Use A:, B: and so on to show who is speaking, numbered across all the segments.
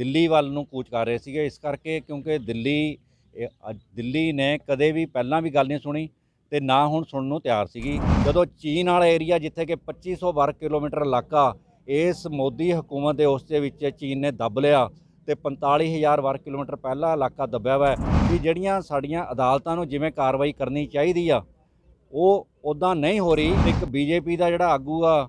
A: ਦਿੱਲੀ ਵੱਲ ਨੂੰ ਕੂਚ ਕਰ ਰਹੇ ਸੀਗੇ। ਇਸ ਕਰਕੇ ਕਿਉਂਕਿ ਦਿੱਲੀ ਦਿੱਲੀ ਨੇ ਕਦੇ ਵੀ ਪਹਿਲਾਂ ਵੀ ਗੱਲ ਨਹੀਂ ਸੁਣੀ ਤੇ ਨਾ ਹੁਣ ਸੁਣਨ ਨੂੰ ਤਿਆਰ ਸੀਗੀ। ਜਦੋਂ ਚੀਨ ਵਾਲਾ ਏਰੀਆ ਜਿੱਥੇ ਕਿ 2500 ਵਰਗ ਕਿਲੋਮੀਟਰ ਇਲਾਕਾ, ਇਸ ਮੋਦੀ ਹਕੂਮਤ ਦੇ ਉਸ ਦੇ ਵਿੱਚ ਚੀਨ ਨੇ ਦੱਬ ਲਿਆ ਤੇ 45000 ਵਰਗ ਕਿਲੋਮੀਟਰ ਪਹਿਲਾ ਇਲਾਕਾ ਦੱਬਿਆ ਹੋਇਆ ਕਿ ਜਿਹੜੀਆਂ ਸਾਡੀਆਂ ਅਦਾਲਤਾਂ ਨੂੰ ਜਿਵੇਂ ਕਾਰਵਾਈ ਕਰਨੀ ਚਾਹੀਦੀ ਆ, ਉਹ ਉਦਾਂ ਨਹੀਂ ਹੋ ਰਹੀ। ਇੱਕ ਬੀਜੇਪੀ ਦਾ ਜਿਹੜਾ ਆਗੂ ਆ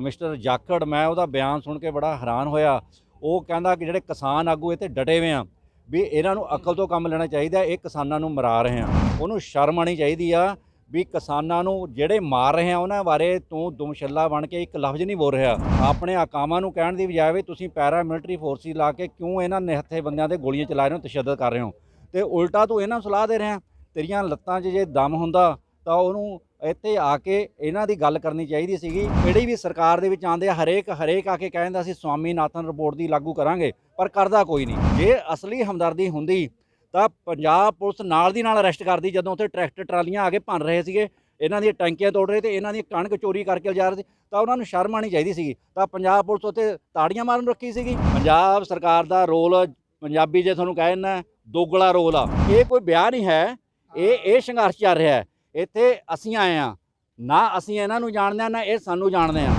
A: ਮਿਸਟਰ ਜਾਖੜ, ਮੈਂ ਉਹਦਾ ਬਿਆਨ ਸੁਣ ਕੇ ਬੜਾ ਹੈਰਾਨ ਹੋਇਆ ਉਹ ਕਹਿੰਦਾ ਕਿ ਜਿਹੜੇ ਕਿਸਾਨ ਆਗੂ ਇੱਥੇ ਡਟੇ ਹੋਏ ਆ, ਵੀ ਇਹਨਾਂ ਨੂੰ ਅਕਲ ਤੋਂ ਕੰਮ ਲੈਣਾ ਚਾਹੀਦਾ, ਇਹ ਕਿਸਾਨਾਂ ਨੂੰ ਮਰਾ ਰਹੇ ਆ। ਉਹਨੂੰ ਸ਼ਰਮ ਆਣੀ ਚਾਹੀਦੀ ਆ ਵੀ ਕਿਸਾਨਾਂ ਨੂੰ ਜਿਹੜੇ ਮਾਰ ਰਹੇ ਆ ਉਹਨਾਂ ਬਾਰੇ ਤੂੰ ਦੁਮਸ਼ੱਲਾ ਬਣ ਕੇ ਇੱਕ ਲਫ਼ਜ਼ ਨਹੀਂ ਬੋਲ ਰਿਹਾ। ਆਪਣੇ ਆਕਾਮਾਂ ਨੂੰ ਕਹਿਣ ਦੀ ਬਜਾਏ ਵੀ ਤੁਸੀਂ ਪੈਰਾ ਮਿਲਟਰੀ ਫੋਰਸਿਸ ਲਾ ਕੇ ਕਿਉਂ ਇਹਨਾਂ ਨਿਹੱਥੇ ਬੰਦਿਆਂ ਤੇ ਗੋਲੀਆਂ ਚਲਾ ਰਹੇ ਹੋ, ਤਸ਼ੱਦਦ ਕਰ ਰਹੇ ਹੋ? ਤੇ ਉਲਟਾ ਤੂੰ ਇਹਨਾਂ ਨੂੰ ਸਲਾਹ ਦੇ ਰਿਹਾ, ਤੇਰੀਆਂ ਲੱਤਾਂ 'ਚ ਜੇ ਦਮ ਹੁੰਦਾ ਤਾਂ ਉਹਨੂੰ ਇੱਥੇ ਆ ਕੇ ਇਹਨਾਂ ਦੀ ਗੱਲ ਕਰਨੀ ਚਾਹੀਦੀ ਸੀਗੀ। ਜਿਹੜੀ ਵੀ ਸਰਕਾਰ ਦੇ ਵਿੱਚ ਆਉਂਦੇ ਆ, ਹਰੇਕ ਹਰੇਕ ਆ ਕੇ ਕਹਿੰਦਾ ਅਸੀਂ ਸਵਾਮੀਨਾਥਨ ਰਿਪੋਰਟ ਦੀ ਲਾਗੂ ਕਰਾਂਗੇ, ਪਰ ਕਰਦਾ ਕੋਈ ਨਹੀਂ। ਜੇ ਅਸਲੀ ਹਮਦਰਦੀ ਹੁੰਦੀ, ਤਾਂ ਪੰਜਾਬ ਪੁਲਿਸ ਨਾਲ ਦੀ ਨਾਲ ਅਰੈਸਟ ਕਰਦੀ, ਜਦੋਂ ਉੱਥੇ ਟਰੈਕਟਰ, ਟਰਾਲੀਆਂ ਆ ਕੇ ਭੰਨ ਰਹੇ ਸੀਗੇ, ਇਹਨਾਂ ਦੀਆਂ ਟੈਂਕੀਆਂ ਤੋੜ ਰਹੇ ਤੇ ਇਹਨਾਂ ਦੀ ਕਣਕ ਚੋਰੀ ਕਰਕੇ ਲਿਜਾ ਰਹੇ ਸੀ, ਤਾਂ ਉਹਨਾਂ ਨੂੰ ਸ਼ਰਮ ਆਣੀ ਚਾਹੀਦੀ ਸੀਗੀ। ਤਾਂ ਪੰਜਾਬ ਪੁਲਿਸ ਉੱਥੇ ਤਾੜੀਆਂ ਮਾਰਨ ਰੱਖੀ ਸੀਗੀ। ਪੰਜਾਬ ਸਰਕਾਰ ਦਾ ਰੋਲ ਪੰਜਾਬੀ ਜੇ ਤੁਹਾਨੂੰ ਕਹਿ ਦਿੰਦਾ, ਦੋਗਲਾ ਰੋਲ ਆ। ਇਹ ਕੋਈ ਵਿਆਹ ਨਹੀਂ ਹੈ, ਇਹ ਇਹ ਸੰਘਰਸ਼ ਚੱਲ ਰਿਹਾ ਹੈ। ਇੱਥੇ ਅਸੀਂ ਆਏ ਆ ਨਾ ਅਸੀਂ ਇਹਨਾਂ ਨੂੰ ਜਾਣਦੇ ਆ ਨਾ ਇਹ ਸਾਨੂੰ ਜਾਣਦੇ ਆ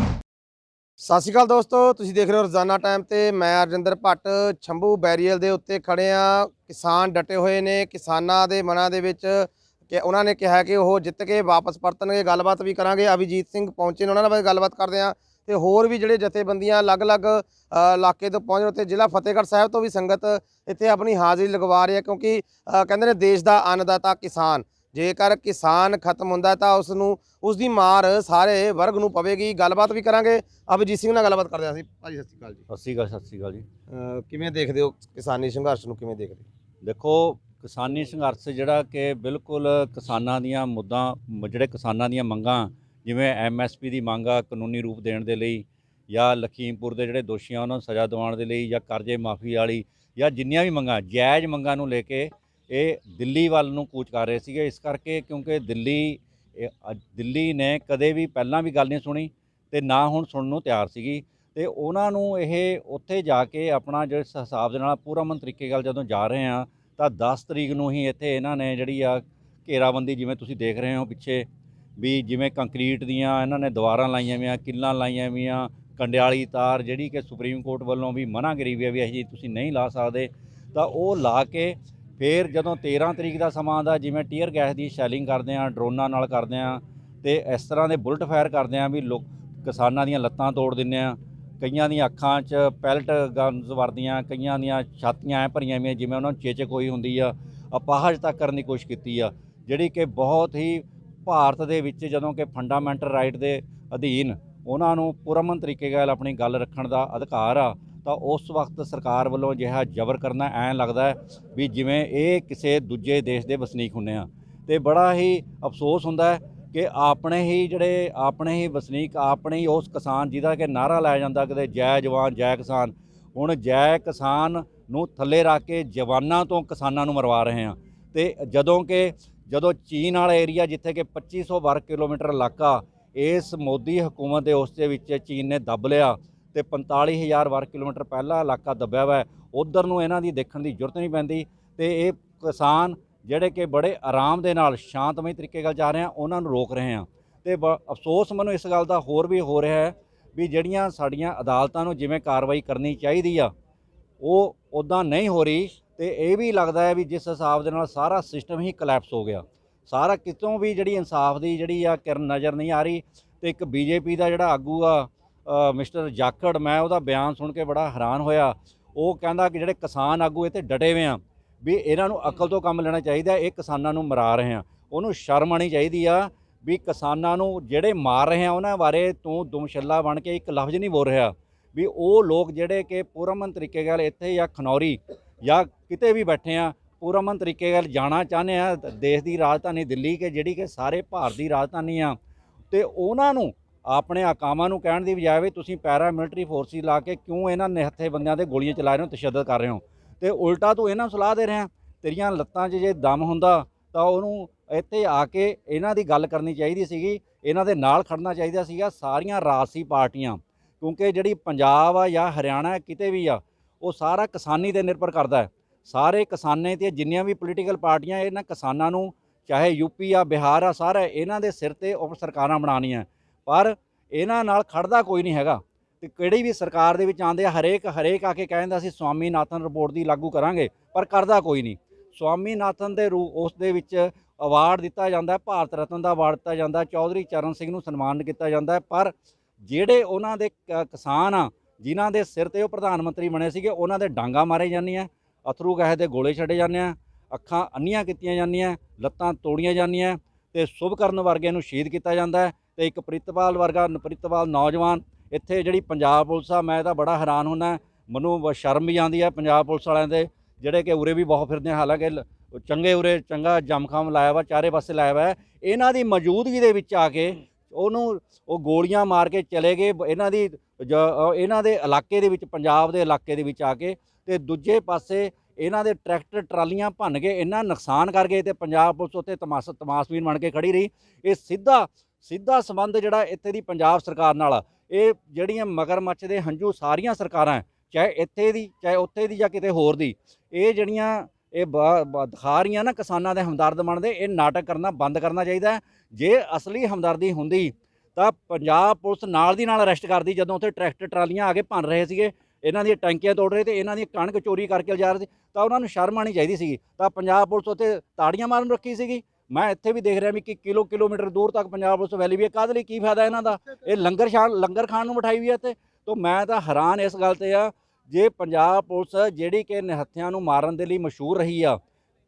B: ਸਤਿ ਸ਼੍ਰੀ ਅਕਾਲ ਦੋਸਤੋ, ਤੁਸੀਂ ਦੇਖ ਰਹੇ ਹੋ ਰੋਜ਼ਾਨਾ ਟਾਈਮ ਤੇ ਮੈਂ ਅਰਜਿੰਦਰ ਭੱਟ, ਛੰਭੂ ਬੈਰੀਅਲ ਦੇ ਉੱਤੇ ਖੜੇ ਆ ਕਿਸਾਨ ਡਟੇ ਹੋਏ ਨੇ, ਕਿਸਾਨਾਂ ਦੇ ਮਨਾਂ ਦੇ ਵਿੱਚ ਕਿ ਉਹਨਾਂ ਨੇ ਕਿਹਾ ਕਿ ਉਹ ਜਿੱਤ ਕੇ ਵਾਪਸ ਪਰਤਣਗੇ, ਗੱਲਬਾਤ ਵੀ ਕਰਾਂਗੇ। ਅਭਿਜੀਤ ਸਿੰਘ ਪਹੁੰਚੇ ਨੇ, ਉਹਨਾਂ ਨਾਲ ਵੀ ਗੱਲਬਾਤ ਕਰਦੇ ਆ ਤੇ ਹੋਰ ਵੀ ਜਿਹੜੇ ਜਥੇਬੰਦੀਆਂ ਅਲੱਗ-ਅਲੱਗ ਇਲਾਕੇ ਤੋਂ ਪਹੁੰਚ ਰਹੇ ਤੇ ਜ਼ਿਲ੍ਹਾ ਫਤਿਹਗੜ੍ਹ ਸਾਹਿਬ ਤੋਂ ਵੀ ਸੰਗਤ ਇੱਥੇ ਆਪਣੀ ਹਾਜ਼ਰੀ ਲਗਵਾ ਰਹੀ ਹੈ ਕਿਉਂਕਿ ਕਹਿੰਦੇ ਨੇ ਦੇਸ਼ ਦਾ ਅੰਨਦਾਤਾ ਕਿਸਾਨ। ਜੇਕਰ ਕਿਸਾਨ ਖਤਮ ਹੁੰਦਾ ਤਾਂ ਉਸ ਨੂੰ ਉਸ ਦੀ ਮਾਰ ਸਾਰੇ ਵਰਗ ਨੂੰ ਪਵੇਗੀ। ਗੱਲਬਾਤ ਵੀ ਕਰਾਂਗੇ। ਅਭਿਜੀਤ ਸਿੰਘ ਨਾਲ ਗੱਲਬਾਤ ਕਰਦੇ ਹਾਂ ਅਸੀਂ। ਭਾਜੀ ਸਤਿ ਸ਼੍ਰੀ ਅਕਾਲ ਜੀ।
A: ਸਤਿ ਸ਼੍ਰੀ ਅਕਾਲ ਸਤਿ ਸ਼੍ਰੀ ਅਕਾਲ ਜੀ।
B: ਕਿਵੇਂ ਦੇਖਦੇ ਹੋ ਕਿਸਾਨੀ ਸੰਘਰਸ਼ ਨੂੰ? ਕਿਵੇਂ ਦੇਖਦੇ ਹੋ?
A: ਦੇਖੋ ਕਿਸਾਨੀ ਸੰਘਰਸ਼ ਜਿਹੜਾ ਕਿ ਬਿਲਕੁਲ ਕਿਸਾਨਾਂ ਦੀਆਂ ਮੁੱਦਾਂ ਜਿਹੜੇ ਕਿਸਾਨਾਂ ਦੀਆਂ ਮੰਗਾਂ ਜਿਵੇਂ ਐਮਐਸਪੀ ਦੀ ਮੰਗ ਆ ਕਾਨੂੰਨੀ ਰੂਪ ਦੇਣ ਦੇ ਲਈ ਜਾਂ ਲਖੀਮਪੁਰ ਦੇ ਜਿਹੜੇ ਦੋਸ਼ੀ ਆ ਉਹਨਾਂ ਨੂੰ ਸਜ਼ਾ ਦਿਵਾਉਣ ਦੇ ਲਈ ਜਾਂ ਕਰਜ਼ੇ ਮਾਫੀ ਵਾਲੀ ਜਾਂ ਜਿੰਨੀਆਂ ਵੀ ਮੰਗਾਂ ਜਾਇਜ਼ ਮੰਗਾਂ ਨੂੰ ਲੈ ਕੇ ਇਹ ਦਿੱਲੀ ਵੱਲ ਨੂੰ ਕੂਚ ਕਰ ਰਹੇ ਸੀਗੇ। ਇਸ ਕਰਕੇ ਕਿਉਂਕਿ ਦਿੱਲੀ ਦਿੱਲੀ ਨੇ ਕਦੇ ਵੀ ਪਹਿਲਾਂ ਵੀ ਗੱਲ ਨਹੀਂ ਸੁਣੀ ਤੇ ਨਾ ਹੁਣ ਸੁਣਨ ਨੂੰ ਤਿਆਰ ਸੀਗੀ। ਤੇ ਉਹਨਾਂ ਨੂੰ ਇਹ ਉੱਥੇ ਜਾ ਕੇ ਆਪਣਾ ਜਿਸ ਹਿਸਾਬ ਦੇ ਨਾਲ ਪੂਰਾਮਨ ਤਰੀਕੇ ਨਾਲ ਜਦੋਂ ਜਾ ਰਹੇ ਆ ਤਾਂ 10 ਤਰੀਕ ਨੂੰ ਹੀ ਇੱਥੇ ਇਹਨਾਂ ਨੇ ਜਿਹੜੀ ਆ ਘੇਰਾਬੰਦੀ ਜਿਵੇਂ ਤੁਸੀਂ ਦੇਖ ਰਹੇ ਹੋ ਪਿੱਛੇ ਵੀ ਜਿਵੇਂ ਕੰਕਰੀਟ ਦੀਆਂ ਇਹਨਾਂ ਨੇ ਦੀਵਾਰਾਂ ਲਾਈਆਂ ਵੀਆਂ ਕਿੱਲਾਂ ਲਾਈਆਂ ਵੀਆਂ ਕੰਡਿਆਲੀ ਤਾਰ ਜਿਹੜੀ ਕਿ ਸੁਪਰੀਮ ਕੋਰਟ ਵੱਲੋਂ ਵੀ ਮਨਾ ਕਰੀ ਵੀ ਹੈ ਵੀ ਇਹ ਜੀ ਤੁਸੀਂ ਨਹੀਂ ਲਾ ਸਕਦੇ। ਤਾਂ ਉਹ ਲਾ ਕੇ ਫਿਰ ਜਦੋਂ 13 ਤਰੀਕ ਦਾ ਸਮਾਂ ਆਉਂਦਾ, ਜਿਵੇਂ ਟੀਅਰ ਗੈਸ ਦੀ ਸ਼ੈਲਿੰਗ ਕਰਦੇ ਆ ਡਰੋਨਾਂ ਨਾਲ ਕਰਦੇ ਆ ਤੇ ਇਸ ਤਰ੍ਹਾਂ ਦੇ ਬੁਲਟ ਫਾਇਰ ਕਰਦੇ ਆ ਵੀ ਲੋਕ ਕਿਸਾਨਾਂ ਦੀਆਂ ਲੱਤਾਂ ਤੋੜ ਦਿੰਦੇ ਆ ਕਈਆਂ ਦੀਆਂ ਅੱਖਾਂ 'ਚ ਪੈਲਟ ਗਨਸ ਵਰਦੀਆਂ, ਕਈਆਂ ਦੀਆਂ ਛਾਤੀਆਂ ਐ ਭਰੀਆਂ ਵੀਆਂ ਜਿਵੇਂ ਉਹਨਾਂ ਨੂੰ ਚੇਚਕ ਹੋਈ ਹੁੰਦੀ ਆ। ਅਪਾਹਜ ਤੱਕ ਕਰਨ ਦੀ ਕੋਸ਼ਿਸ਼ ਕੀਤੀ ਆ। ਜਿਹੜੀ ਕਿ ਬਹੁਤ ਹੀ ਭਾਰਤ ਦੇ ਵਿੱਚ ਜਦੋਂ ਕਿ ਫੰਡਾਮੈਂਟਲ ਰਾਈਟ ਦੇ ਅਧੀਨ ਉਹਨਾਂ ਨੂੰ ਪੁਰਮਨ ਤਰੀਕੇ ਨਾਲ ਆਪਣੀ ਗੱਲ ਰੱਖਣ ਦਾ ਅਧਿਕਾਰ ਆ ਤਾਂ ਉਸ ਵਕਤ ਸਰਕਾਰ ਵੱਲੋਂ ਅਜਿਹਾ ਜ਼ਬਰ ਕਰਨਾ ਐਂ ਲੱਗਦਾ ਵੀ ਜਿਵੇਂ ਇਹ ਕਿਸੇ ਦੂਜੇ ਦੇਸ਼ ਦੇ ਵਸਨੀਕ ਹੁੰਨੇ ਆ। ਤੇ ਬੜਾ ਹੀ ਅਫਸੋਸ ਹੁੰਦਾ ਹੈ ਕਿ ਆਪਣੇ ਹੀ ਜਿਹੜੇ, ਆਪਣੇ ਹੀ ਵਸਨੀਕ, ਆਪਣੇ ਹੀ ਉਸ ਕਿਸਾਨ ਜਿਹਦਾ ਕਿ ਨਾਰਾ ਲਾਇਆ ਜਾਂਦਾ ਕਿਤੇ ਜੈ ਜਵਾਨ, ਜੈ ਕਿਸਾਨ। ਹੁਣ ਜੈ ਕਿਸਾਨ ਨੂੰ ਥੱਲੇ ਰੱਖ ਕੇ ਜਵਾਨਾਂ ਤੋਂ ਕਿਸਾਨਾਂ ਨੂੰ ਮਰਵਾ ਰਹੇ ਆ। ਤੇ ਜਦੋਂ ਕਿ, ਜਦੋਂ ਚੀਨ ਵਾਲਾ ਏਰੀਆ ਜਿੱਥੇ ਕਿ 2500 ਵਰਗ ਕਿਲੋਮੀਟਰ ਇਲਾਕਾ, ਇਸ ਮੋਦੀ ਹਕੂਮਤ ਦੇ ਉਸ ਦੇ ਵਿੱਚ ਚੀਨ ਨੇ ਦੱਬ ਲਿਆ। ਤੇ 45000 ਵਰਗ ਕਿਲੋਮੀਟਰ ਪਹਿਲਾ ਇਲਾਕਾ ਦੱਬਿਆ ਹੋਇਆ ਉਧਰ ਨੂੰ ਇਹਨਾਂ ਦੀ ਦੇਖਣ ਦੀ ਜ਼ਰੂਰਤ ਨਹੀਂ ਪੈਂਦੀ ਤੇ ਇਹ ਕਿਸਾਨ ਜਿਹੜੇ ਕਿ ਬੜੇ ਆਰਾਮ ਦੇ ਨਾਲ ਸ਼ਾਂਤਮਈ ਤਰੀਕੇ ਨਾਲ ਜਾ ਰਹੇ ਆ, ਉਹਨਾਂ ਨੂੰ ਰੋਕ ਰਹੇ ਆ। ਤੇ ਬ- ਅਫਸੋਸ ਮੈਨੂੰ ਇਸ ਗੱਲ ਦਾ ਹੋਰ ਵੀ ਹੋ ਰਿਹਾ ਹੈ ਵੀ ਜਿਹੜੀਆਂ ਸਾਡੀਆਂ ਅਦਾਲਤਾਂ ਨੂੰ ਜਿਵੇਂ ਕਾਰਵਾਈ ਕਰਨੀ ਚਾਹੀਦੀ ਆ, ਉਹ ਉਦਾਂ ਨਹੀਂ ਹੋ ਰਹੀ ਤੇ ਇਹ ਵੀ ਲੱਗਦਾ ਹੈ ਵੀ ਜਿਸ ਹਿਸਾਬ ਦੇ ਨਾਲ ਸਾਰਾ ਸਿਸਟਮ ਹੀ ਕਲੈਪਸ ਹੋ ਗਿਆ। ਸਾਰਾ ਕਿਤੋਂ ਵੀ ਜਿਹੜੀ ਇਨਸਾਫ ਦੀ ਜਿਹੜੀ ਆ ਕਿਰਨ ਨਜ਼ਰ ਨਹੀਂ ਆ ਰਹੀ ਤੇ ਇੱਕ ਬੀਜੇਪੀ ਦਾ ਜਿਹੜਾ ਆਗੂ ਆ ਮਿਸਟਰ ਜਾਖੜ, ਮੈਂ ਉਹਦਾ ਬਿਆਨ ਸੁਣ ਕੇ ਬੜਾ ਹੈਰਾਨ ਹੋਇਆ। ਉਹ ਕਹਿੰਦਾ ਕਿ ਜਿਹੜੇ ਕਿਸਾਨ ਆਗੂ ਇੱਥੇ ਡਟੇ ਹੋਏ ਆ, ਵੀ ਇਹਨਾਂ ਨੂੰ ਅਕਲ ਤੋਂ ਕੰਮ ਲੈਣਾ ਚਾਹੀਦਾ ਇਹ ਕਿਸਾਨਾਂ ਨੂੰ ਮਰਾ ਰਹੇ ਆ। ਉਹਨੂੰ ਸ਼ਰਮ ਆਣੀ ਚਾਹੀਦੀ ਆ ਵੀ ਕਿਸਾਨਾਂ ਨੂੰ ਜਿਹੜੇ ਮਾਰ ਰਹੇ ਆ ਉਹਨਾਂ ਬਾਰੇ ਤੂੰ ਦੁਮਸ਼ੱਲਾ ਬਣ ਕੇ ਇੱਕ ਲਫ਼ਜ਼ ਨਹੀਂ ਬੋਲ ਰਿਹਾ। ਵੀ ਉਹ ਲੋਕ ਜਿਹੜੇ ਕਿ ਪੂਰਮਨ ਤਰੀਕੇ ਨਾਲ ਇੱਥੇ ਜਾਂ ਖਨੌਰੀ ਜਾਂ ਕਿਤੇ ਵੀ ਬੈਠੇ ਆ ਪੂਰਮਨ ਤਰੀਕੇ ਨਾਲ ਜਾਣਾ ਚਾਹੁੰਦੇ ਆ, ਦੇਸ਼ ਦੀ ਰਾਜਧਾਨੀ ਦਿੱਲੀ ਕਿ ਜਿਹੜੀ ਕਿ ਸਾਰੇ ਭਾਰਤ ਦੀ ਰਾਜਧਾਨੀ ਆ, ਤੇ ਉਹਨਾਂ ਨੂੰ ਆਪਣੇ ਆਕਾਮਾਂ ਨੂੰ ਕਹਿਣ ਦੀ ਬਜਾਏ ਵੀ ਤੁਸੀਂ ਪੈਰਾ ਮਿਲਟਰੀ ਫੋਰਸਿਸ ਲਾ ਕੇ ਕਿਉਂ ਇਹਨਾਂ ਨਿਹੱਥੇ ਬੰਦਿਆਂ ਤੇ ਗੋਲੀਆਂ ਚਲਾ ਰਹੇ ਹੋ, ਤਸ਼ੱਦਦ ਕਰ ਰਹੇ ਹੋ? ਤੇ ਉਲਟਾ ਤੂੰ ਇਹਨਾਂ ਨੂੰ ਸਲਾਹ ਦੇ ਰਿਹਾ, ਤੇਰੀਆਂ ਲੱਤਾਂ 'ਚ ਜੇ ਦਮ ਹੁੰਦਾ ਤਾਂ ਉਹਨੂੰ ਇੱਥੇ ਆ ਕੇ ਇਹਨਾਂ ਦੀ ਗੱਲ ਕਰਨੀ ਚਾਹੀਦੀ ਸੀਗੀ, ਇਹਨਾਂ ਦੇ ਨਾਲ ਖੜਨਾ ਚਾਹੀਦਾ ਸੀਗਾ, ਸਾਰੀਆਂ ਰਾਜਸੀ ਪਾਰਟੀਆਂ, ਕਿਉਂਕਿ ਜਿਹੜੀ ਪੰਜਾਬ ਆ ਜਾਂ ਹਰਿਆਣਾ ਕਿਤੇ ਵੀ ਆ, ਉਹ ਸਾਰਾ ਕਿਸਾਨੀ ਤੇ ਨਿਰਭਰ ਕਰਦਾ ਹੈ। ਸਾਰੇ ਕਿਸਾਨੇ ਤੇ ਜਿੰਨੀਆਂ ਵੀ ਪੋਲੀਟੀਕਲ ਪਾਰਟੀਆਂ, ਇਹਨਾਂ ਕਿਸਾਨਾਂ ਨੂੰ, ਚਾਹੇ ਯੂਪੀ ਆ, ਬਿਹਾਰ ਆ, ਸਾਰਾ ਇਹਨਾਂ ਦੇ ਸਿਰ ਤੇ ਉਪ ਸਰਕਾਰਾਂ ਬਣਾਉਣੀਆਂ। ਪਰ ਇਹਨਾਂ ਨਾਲ ਖੜਦਾ ਕੋਈ ਨਹੀਂ ਹੈਗਾ। ਤੇ ਕਿਹੜੀ ਵੀ ਸਰਕਾਰ ਦੇ ਵਿੱਚ ਆਂਦੇ ਆ, ਹਰੇਕ ਹਰੇਕ ਆ ਕੇ ਕਹਿੰਦਾ ਅਸੀਂ ਸਵਾਮੀਨਾਥਨ ਰਿਪੋਰਟ ਦੀ ਲਾਗੂ ਕਰਾਂਗੇ, ਪਰ ਕਰਦਾ ਕੋਈ ਨਹੀਂ। ਸਵਾਮੀਨਾਥਨ ਦੇ ਰੂ ਉਸ ਦੇ ਵਿੱਚ ਅਵਾਰਡ ਦਿੱਤਾ ਜਾਂਦਾ ਭਾਰਤ ਰਤਨ ਦਾ ਅਵਾਰਡ ਦਿੱਤਾ ਜਾਂਦਾ ਚੌਧਰੀ ਚਰਨ ਸਿੰਘ ਨੂੰ ਸਨਮਾਨਿਤ ਕੀਤਾ ਜਾਂਦਾ ਪਰ ਜਿਹੜੇ ਉਹਨਾਂ ਦੇ ਕ- ਕਿਸਾਨ ਆ, ਜਿਨ੍ਹਾਂ ਦੇ ਸਿਰ ਤੇ ਉਹ ਪ੍ਰਧਾਨ ਮੰਤਰੀ ਬਣੇ ਸੀਗੇ, ਉਹਨਾਂ ਦੇ ਡਾਂਗਾ ਮਾਰੇ ਜਾਂਦੀਆਂ ਅਥਰੂ ਗੈਸ ਦੇ ਗੋਲੇ ਛੱਡੇ ਜਾਂਦੇ ਆ, ਅੱਖਾਂ ਅੰਨੀਆਂ ਕੀਤੀਆਂ ਜਾਂਦੀਆਂ, ਲੱਤਾਂ ਤੋੜੀਆਂ ਜਾਂਦੀਆਂ, ਤੇ ਸੁਭਕਰਨ ਵਰਗੇ ਨੂੰ ਸ਼ਹੀਦ ਕੀਤਾ ਜਾਂਦਾ ਹੈ। ਤੇ ਇੱਕ ਪ੍ਰਿਤਪਾਲ ਵਰਗਾ ਪ੍ਰਿਤਪਾਲ ਨੌਜਵਾਨ, ਇੱਥੇ ਜਿਹੜੀ ਪੰਜਾਬ ਪੁਲਿਸ ਆ, ਮੈਂ ਤਾਂ ਬੜਾ ਹੈਰਾਨ ਹੁੰਦਾ, ਮੈਨੂੰ ਬ- ਸ਼ਰਮ ਵੀ ਆਉਂਦੀ ਹੈ ਪੰਜਾਬ ਪੁਲਿਸ ਵਾਲਿਆਂ ਦੇ, ਜਿਹੜੇ ਕਿ ਉਰੇ ਵੀ ਬਹੁਤ ਫਿਰਦੇ ਹਾਲਾਂਕਿ ਚੰਗੇ ਉਰੇ ਚੰਗਾ ਜਮਖਮ ਲਾਇਆ ਵਾ, ਚਾਰੇ ਪਾਸੇ ਲਾਇਆ ਵਾ, ਇਹਨਾਂ ਦੀ ਮੌਜੂਦਗੀ ਦੇ ਵਿੱਚ ਆ ਕੇ ਉਹਨੂੰ ਉਹ ਗੋਲੀਆਂ ਮਾਰ ਕੇ ਚਲੇ ਗਏ ਇਹਨਾਂ ਦੀ ਜ- ਇਹਨਾਂ ਦੇ ਇਲਾਕੇ ਦੇ ਵਿੱਚ, ਪੰਜਾਬ ਦੇ ਇਲਾਕੇ ਦੇ ਵਿੱਚ ਆ ਕੇ ਤੇ ਦੂਜੇ ਪਾਸੇ ਇਹਨਾਂ ਦੇ ਟਰੈਕਟਰ, ਟਰਾਲੀਆਂ ਭੰਨ ਕੇ ਇੰਨਾ ਨੁਕਸਾਨ ਕਰ ਗਏ ਤੇ ਪੰਜਾਬ ਪੁਲਿਸ ਉੱਤੇ ਤਮਾਸ ਤਮਾਸਬੀਨ ਬਣ ਕੇ ਖੜੀ ਰਹੀ। ਇਹ ਸਿੱਧਾ ਸਿੱਧਾ ਸੰਬੰਧ ਜਿਹੜਾ ਇੱਥੇ ਦੀ ਪੰਜਾਬ ਸਰਕਾਰ ਨਾਲ ਆ। ਇਹ ਜਿਹੜੀਆਂ ਮਗਰਮੱਛ ਦੇ ਹੰਝੂ ਸਾਰੀਆਂ ਸਰਕਾਰਾਂ ਚਾਹੇ ਇੱਥੇ ਦੀ, ਚਾਹੇ ਉੱਥੇ ਦੀ ਜਾਂ ਕਿਤੇ ਹੋਰ ਦੀ, ਇਹ ਜਿਹੜੀਆਂ ਇਹ ਬ- ਦਿਖਾ ਰਹੀਆਂ ਨਾ ਕਿਸਾਨਾਂ ਦੇ ਹਮਦਰਦ ਬਣਦੇ ਇਹ ਨਾਟਕ ਕਰਨਾ ਬੰਦ ਕਰਨਾ ਚਾਹੀਦਾ ਜੇ ਅਸਲੀ ਹਮਦਰਦੀ ਹੁੰਦੀ, ਤਾਂ ਪੰਜਾਬ ਪੁਲਿਸ ਨਾਲ ਦੀ ਨਾਲ ਅਰੈਸਟ ਕਰਦੀ, ਜਦੋਂ ਉੱਥੇ ਟਰੈਕਟਰ ਟਰਾਲੀਆਂ ਆ ਕੇ ਭੰਨ ਰਹੇ ਸੀਗੇ, ਇਹਨਾਂ ਦੀਆਂ ਟੈਂਕੀਆਂ ਤੋੜ ਰਹੇ ਤੇ ਇਹਨਾਂ ਦੀ ਕਣਕ ਚੋਰੀ ਕਰਕੇ ਲਿਜਾ ਰਹੇ ਸੀ, ਤਾਂ ਉਹਨਾਂ ਨੂੰ ਸ਼ਰਮ ਆਣੀ ਚਾਹੀਦੀ ਸੀਗੀ ਤਾਂ ਪੰਜਾਬ ਪੁਲਿਸ ਉੱਥੇ ਤਾੜੀਆਂ ਮਾਰਨ ਰੱਖੀ ਸੀਗੀ ਮੈਂ ਇੱਥੇ ਵੀ ਦੇਖ ਰਿਹਾ ਵੀ ਕਿ ਕਿਲੋ ਕਿਲੋਮੀਟਰ ਦੂਰ ਤੱਕ ਪੰਜਾਬ ਪੁਲਿਸ ਵੈਲੀ ਵੀ ਹੈ। ਕਾਹਦੇ ਲਈ ਕੀ ਫਾਇਦਾ ਇਹਨਾਂ ਦਾ? ਇਹ ਲੰਗਰ ਸ਼ਾਨ ਲੰਗਰ ਖਾਣ ਨੂੰ ਬਿਠਾਈ ਵੀ ਹੈ ਇੱਥੇ। ਤੋਂ ਮੈਂ ਤਾਂ ਹੈਰਾਨ ਇਸ ਗੱਲ ਤੇ ਆ, ਜੇ ਪੰਜਾਬ ਪੁਲਿਸ ਜਿਹੜੀ ਕਿ ਨਿਹੱਥਿਆਂ ਨੂੰ ਮਾਰਨ ਦੇ ਲਈ ਮਸ਼ਹੂਰ ਰਹੀ ਆ,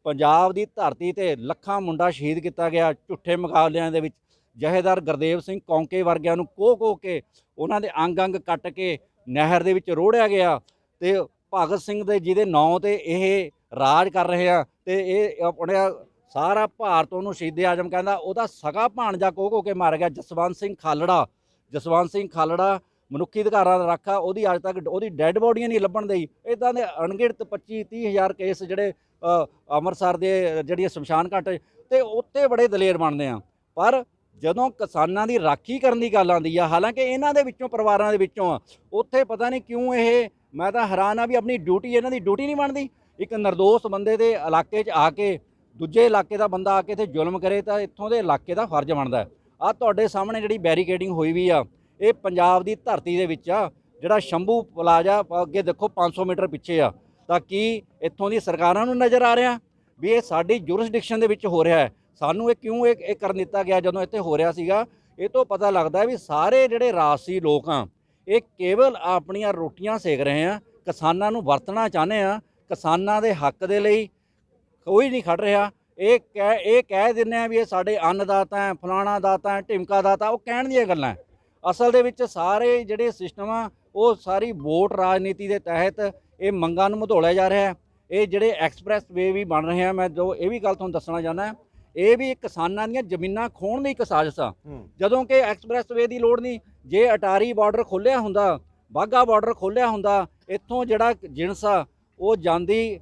A: ਪੰਜਾਬ ਦੀ ਧਰਤੀ ਤੇ ਲੱਖਾਂ ਮੁੰਡਾ ਸ਼ਹੀਦ ਕੀਤਾ ਗਿਆ ਝੁੱਠੇ ਮੁਕਾਬਲਿਆਂ ਦੇ ਵਿੱਚ, ਜਹੇਦਾਰ ਗੁਰਦੇਵ ਸਿੰਘ ਕੌਂਕੇ ਵਰਗਿਆਂ ਨੂੰ ਕੋਹ ਕੋਹ ਕੇ ਉਹਨਾਂ ਦੇ ਅੰਗ ਅੰਗ ਕੱਟ ਕੇ ਨਹਿਰ ਦੇ ਵਿੱਚ ਰੋੜਿਆ ਗਿਆ ਤੇ ਭਗਤ ਸਿੰਘ ਦੇ ਜਿਹਦੇ ਨਾਂ ਤੇ ਇਹ ਰਾਜ ਕਰ ਰਹੇ ਆ, ਤੇ ਇਹ ਆਪਣੇ ਸਾਰਾ ਭਾਰਤ ਉਹਨੂੰ ਸ਼ਹੀਦ ਆਜਮ ਕਹਿੰਦਾ, ਉਹਦਾ ਸਗਾ ਭਾਣਜਾ ਕੋਹ ਕੋ ਕੇ ਮਾਰ ਗਿਆ, ਜਸਵੰਤ ਸਿੰਘ ਖਾਲੜਾ। ਜਸਵੰਤ ਸਿੰਘ ਖਾਲੜਾ ਮਨੁੱਖੀ ਅਧਿਕਾਰਾਂ ਦਾ ਰਾਖਾ, ਉਹਦੀ ਅੱਜ ਤੱਕ ਉਹਦੀ ਡੈੱਡ ਬੋਡੀਆਂ ਨਹੀਂ ਲੱਭਣ ਦੇਈ। ਇਦਾਂ ਦੇ ਅਣਗਿਣਤ 25 30 ਹਜ਼ਾਰ ਕੇਸ ਜਿਹੜੇ ਅੰਮ੍ਰਿਤਸਰ ਦੇ, ਜਿਹੜੀਆਂ ਸ਼ਮਸ਼ਾਨ ਘਾਟ ਤੇ ਉੱਤੇ ਬੜੇ ਦਲੇਰ ਬਣਦੇ ਆ। ਪਰ ਜਦੋਂ ਕਿਸਾਨਾਂ ਦੀ ਰਾਖੀ ਕਰਨ ਦੀ ਗੱਲ ਆਉਂਦੀ ਆ, ਹਾਲਾਂਕਿ ਇਹਨਾਂ ਦੇ ਵਿੱਚੋਂ, ਪਰਿਵਾਰਾਂ ਦੇ ਵਿੱਚੋਂ ਆ, ਉੱਥੇ ਪਤਾ ਨਹੀਂ ਕਿਉਂ ਇਹ, ਮੈਂ ਤਾਂ ਹੈਰਾਨ ਆ ਵੀ ਆਪਣੀ ਡਿਊਟੀ, ਇਹਨਾਂ ਦੀ ਡਿਊਟੀ ਨਹੀਂ ਬਣਦੀ। ਇੱਕ ਨਿਰਦੋਸ਼ ਬੰਦੇ ਦੇ ਇਲਾਕੇ 'ਚ ਆ ਕੇ ਦੂਜੇ ਇਲਾਕੇ ਦਾ ਬੰਦਾ ਆ ਕੇ ਇੱਥੇ ਜ਼ੁਲਮ ਕਰੇ ਤਾਂ ਇੱਥੋਂ ਦੇ ਇਲਾਕੇ ਦਾ ਫਰਜ਼ ਬਣਦਾ ਆ ਤੁਹਾਡੇ ਸਾਹਮਣੇ ਜਿਹੜੀ ਬੈਰੀਕੇਡਿੰਗ ਹੋਈ ਵੀ ਆ, ਇਹ ਪੰਜਾਬ ਦੀ ਧਰਤੀ ਦੇ ਵਿੱਚ ਆ, ਜਿਹੜਾ ਸ਼ੰਭੂ ਪਲਾਜ਼ਾ ਅੱਗੇ ਦੇਖੋ 500 ਮੀਟਰ ਪਿੱਛੇ ਆ। ਤਾਂ ਕੀ ਇੱਥੋਂ ਦੀ ਸਰਕਾਰਾਂ ਨੂੰ ਨਜ਼ਰ ਆ ਰਿਹਾ ਵੀ ਇਹ ਸਾਡੀ ਜੁਰਿਸਡਿਕਸ਼ਨ ਦੇ ਵਿੱਚ ਹੋ ਰਿਹਾ ਹੈ? ਸਾਨੂੰ ਇਹ ਕਿਉਂ ਇਹ ਇਹ ਕਰਨ ਦਿੱਤਾ ਗਿਆ ਜਦੋਂ ਇੱਥੇ ਹੋ ਰਿਹਾ ਸੀਗਾ? ਇਹ ਤੋਂ ਪਤਾ ਲੱਗਦਾ ਵੀ ਸਾਰੇ ਜਿਹੜੇ ਰਾਜਸੀ ਲੋਕ ਆ, ਇਹ ਕੇਵਲ ਆਪਣੀਆਂ ਰੋਟੀਆਂ ਸੇਕ ਰਹੇ ਆ, ਕਿਸਾਨਾਂ ਨੂੰ ਵਰਤਣਾ ਚਾਹੁੰਦੇ ਆ, ਕਿਸਾਨਾਂ ਦੇ ਹੱਕ ਦੇ ਲਈ ਕੋਈ ਨਹੀਂ ਖੜ ਰਿਹਾ। ਇਹ ਕਹਿ ਇਹ ਕਹਿ ਦਿੰਦੇ ਆ ਵੀ ਇਹ ਸਾਡੇ ਅੰਨਦਾਤਾ ਹੈ ਫਲਾਣਾ ਦਾਤਾ ਹੈ ਢਿਮਕਾ ਦਾਤਾ ਉਹ ਕਹਿਣ ਦੀਆਂ ਗੱਲਾਂ। ਅਸਲ ਦੇ ਵਿੱਚ ਸਾਰੇ ਜਿਹੜੇ ਸਿਸਟਮ ਆ ਉਹ ਸਾਰੀ ਵੋਟ ਰਾਜਨੀਤੀ ਦੇ ਤਹਿਤ ਇਹ ਮੰਗਾਂ ਨੂੰ ਵਧੋਲਿਆ ਜਾ ਰਿਹਾ ਹੈ। ਇਹ ਜਿਹੜੇ ਐਕਸਪ੍ਰੈਸ ਵੇ ਵੀ ਬਣ ਰਹੇ ਆ ਮੈਂ ਜੋ ਇਹ ਵੀ ਗੱਲ ਤੁਹਾਨੂੰ ਦੱਸਣਾ ਚਾਹੁੰਦਾ ਇਹ ਵੀ ਕਿਸਾਨਾਂ ਦੀਆਂ ਜ਼ਮੀਨਾਂ ਖੋਣ ਦੀ ਇੱਕ ਸਾਜ਼ਿਸ਼ ਆ। ਜਦੋਂ ਕਿ ਐਕਸਪ੍ਰੈਸ ਵੇ ਦੀ ਲੋੜ ਨਹੀਂ ਜੇ ਅਟਾਰੀ ਬਾਰਡਰ ਖੋਲਿਆ ਹੁੰਦਾ ਬਾਗਾ ਬਾਰਡਰ ਖੋਲਿਆ ਹੁੰਦਾ ਇੱਥੋਂ ਜਿਹੜਾ ਜਿਣਸ ਆ ਉਹ ਜਾਂਦੀ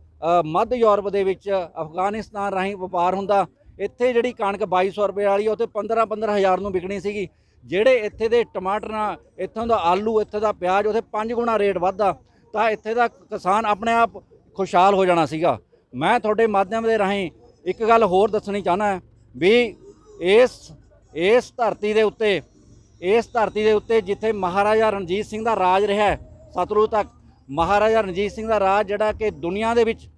A: ਮੱਧ ਯੂਰਪ ਦੇ ਵਿੱਚ ਅਫਗਾਨਿਸਤਾਨ ਰਾਹੀਂ ਵਪਾਰ ਹੁੰਦਾ। ਇੱਥੇ ਜਿਹੜੀ ਕਣਕ 2200 ਰੁਪਏ ਵਾਲੀ ਆ, ਉੱਥੇ 15 15000 ਨੂੰ ਵਿਕਣੀ ਸੀਗੀ। ਜਿਹੜੇ ਇੱਥੇ ਦੇ ਟਮਾਟਰਾਂ ਇੱਥੋਂ ਦਾ ਆਲੂ ਇੱਥੇ ਦਾ ਪਿਆਜ਼ ਉੱਥੇ 5 ਗੁਣਾ ਰੇਟ ਵੱਧਦਾ। ਤਾਂ ਇੱਥੇ ਦਾ ਕਿਸਾਨ ਆਪਣੇ ਆਪ ਖੁਸ਼ਹਾਲ ਹੋ ਜਾਣਾ ਸੀਗਾ। ਮੈਂ ਤੁਹਾਡੇ ਮਾਧਿਅਮ ਦੇ ਰਾਹੀਂ ਇੱਕ ਗੱਲ ਹੋਰ ਦੱਸਣੀ ਚਾਹਨਾ ਵੀ ਇਸ ਇਸ ਧਰਤੀ ਦੇ ਉੱਤੇ ਇਸ ਧਰਤੀ ਦੇ ਉੱਤੇ ਜਿੱਥੇ ਮਹਾਰਾਜਾ ਰਣਜੀਤ ਸਿੰਘ ਦਾ ਰਾਜ ਰਿਹਾ ਹੈ, ਸਤਲੁਜ ਤੱਕ ਮਹਾਰਾਜਾ ਰਣਜੀਤ ਸਿੰਘ ਦਾ ਰਾਜ ਜਿਹੜਾ ਕਿ ਦੁਨੀਆ ਦੇ ਵਿੱਚ,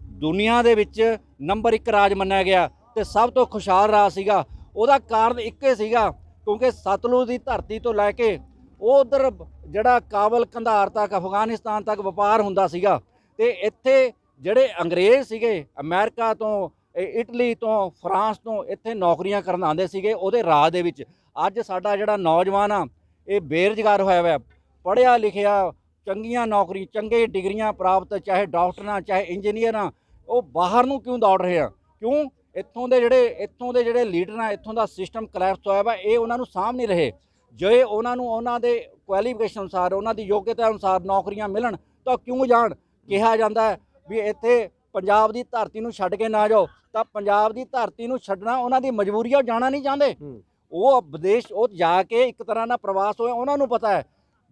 A: ਦੁਨੀਆ ਦੇ ਵਿੱਚ ਨੰਬਰ 1 ਰਾਜ ਮੰਨਿਆ ਗਿਆ ਤੇ ਸਭ ਤੋਂ ਖੁਸ਼ਹਾਲ ਰਾਜ ਸੀਗਾ। ਉਹਦਾ ਕਾਰਨ ਇੱਕੇ ਸੀਗਾ ਕਿਉਂਕਿ ਸਤਲੁਜ ਦੀ ਧਰਤੀ ਤੋਂ ਲੈ ਕੇ ਉਹ ਉਧਰ ਜਿਹੜਾ ਕਾਬਲ ਕੰਧਾਰ ਤੱਕ, ਅਫਗਾਨਿਸਤਾਨ ਤੱਕ ਵਪਾਰ ਹੁੰਦਾ ਸੀਗਾ। ਤੇ ਇੱਥੇ ਜਿਹੜੇ ਅੰਗਰੇਜ਼ ਸੀਗੇ, ਅਮਰੀਕਾ ਤੋਂ ਇਟਲੀ ਤੋਂ, ਫਰਾਂਸ ਤੋਂ ਇੱਥੇ ਨੌਕਰੀਆਂ ਕਰਨ ਆਉਂਦੇ ਸੀਗੇ ਉਹਦੇ ਰਾਜ ਦੇ ਵਿੱਚ। ਅੱਜ ਸਾਡਾ ਜਿਹੜਾ ਨੌਜਵਾਨ ਆ, ਇਹ ਬੇਰੁਜ਼ਗਾਰ ਹੋਇਆ ਹੋਇਆ। ਪੜ੍ਹਿਆ ਲਿਖਿਆ ਚੰਗੀਆਂ ਨੌਕਰੀ ਚੰਗੇ ਡਿਗਰੀਆਂ ਪ੍ਰਾਪਤ ਚਾਹੇ ਡਾਕਟਰਾਂ ਚਾਹੇ ਇੰਜੀਨੀਅਰ ਆ ਉਹ ਬਾਹਰ ਨੂੰ ਕਿਉਂ ਦੌੜ ਰਹੇ ਆ? ਕਿਉਂ? ਇੱਥੋਂ ਦੇ ਜਿਹੜੇ ਇੱਥੋਂ ਦੇ ਜਿਹੜੇ ਲੀਡਰ ਆ ਇੱਥੋਂ ਦਾ ਸਿਸਟਮ ਕਲੈਪਸ ਹੋਇਆ ਵਾ ਇਹ ਉਹਨਾਂ ਨੂੰ ਸਾਂਭ ਨਹੀਂ ਰਹੇ। ਜੇ ਉਹਨਾਂ ਨੂੰ ਉਹਨਾਂ ਦੇ ਕੁਆਲੀਫਿਕੇਸ਼ਨ ਅਨੁਸਾਰ ਉਹਨਾਂ ਦੀ ਯੋਗਤਾ ਅਨੁਸਾਰ ਨੌਕਰੀਆਂ ਮਿਲਣ ਤਾਂ ਕਿਉਂ ਜਾਣ? ਕਿਹਾ ਜਾਂਦਾ ਵੀ ਇੱਥੇ ਪੰਜਾਬ ਦੀ ਧਰਤੀ ਨੂੰ ਛੱਡ ਕੇ ਨਾ ਜਾਓ ਤਾਂ ਪੰਜਾਬ ਦੀ ਧਰਤੀ ਨੂੰ ਛੱਡਣਾ ਉਹਨਾਂ ਦੀ ਮਜਬੂਰੀ ਆ ਜਾਣਾ ਨਹੀਂ ਚਾਹੁੰਦੇ। ਉਹ ਵਿਦੇਸ਼ ਉਹ ਜਾ ਕੇ ਇੱਕ ਤਰ੍ਹਾਂ ਦਾ ਪ੍ਰਵਾਸ ਹੋਇਆ ਉਹਨਾਂ ਨੂੰ ਪਤਾ ਹੈ।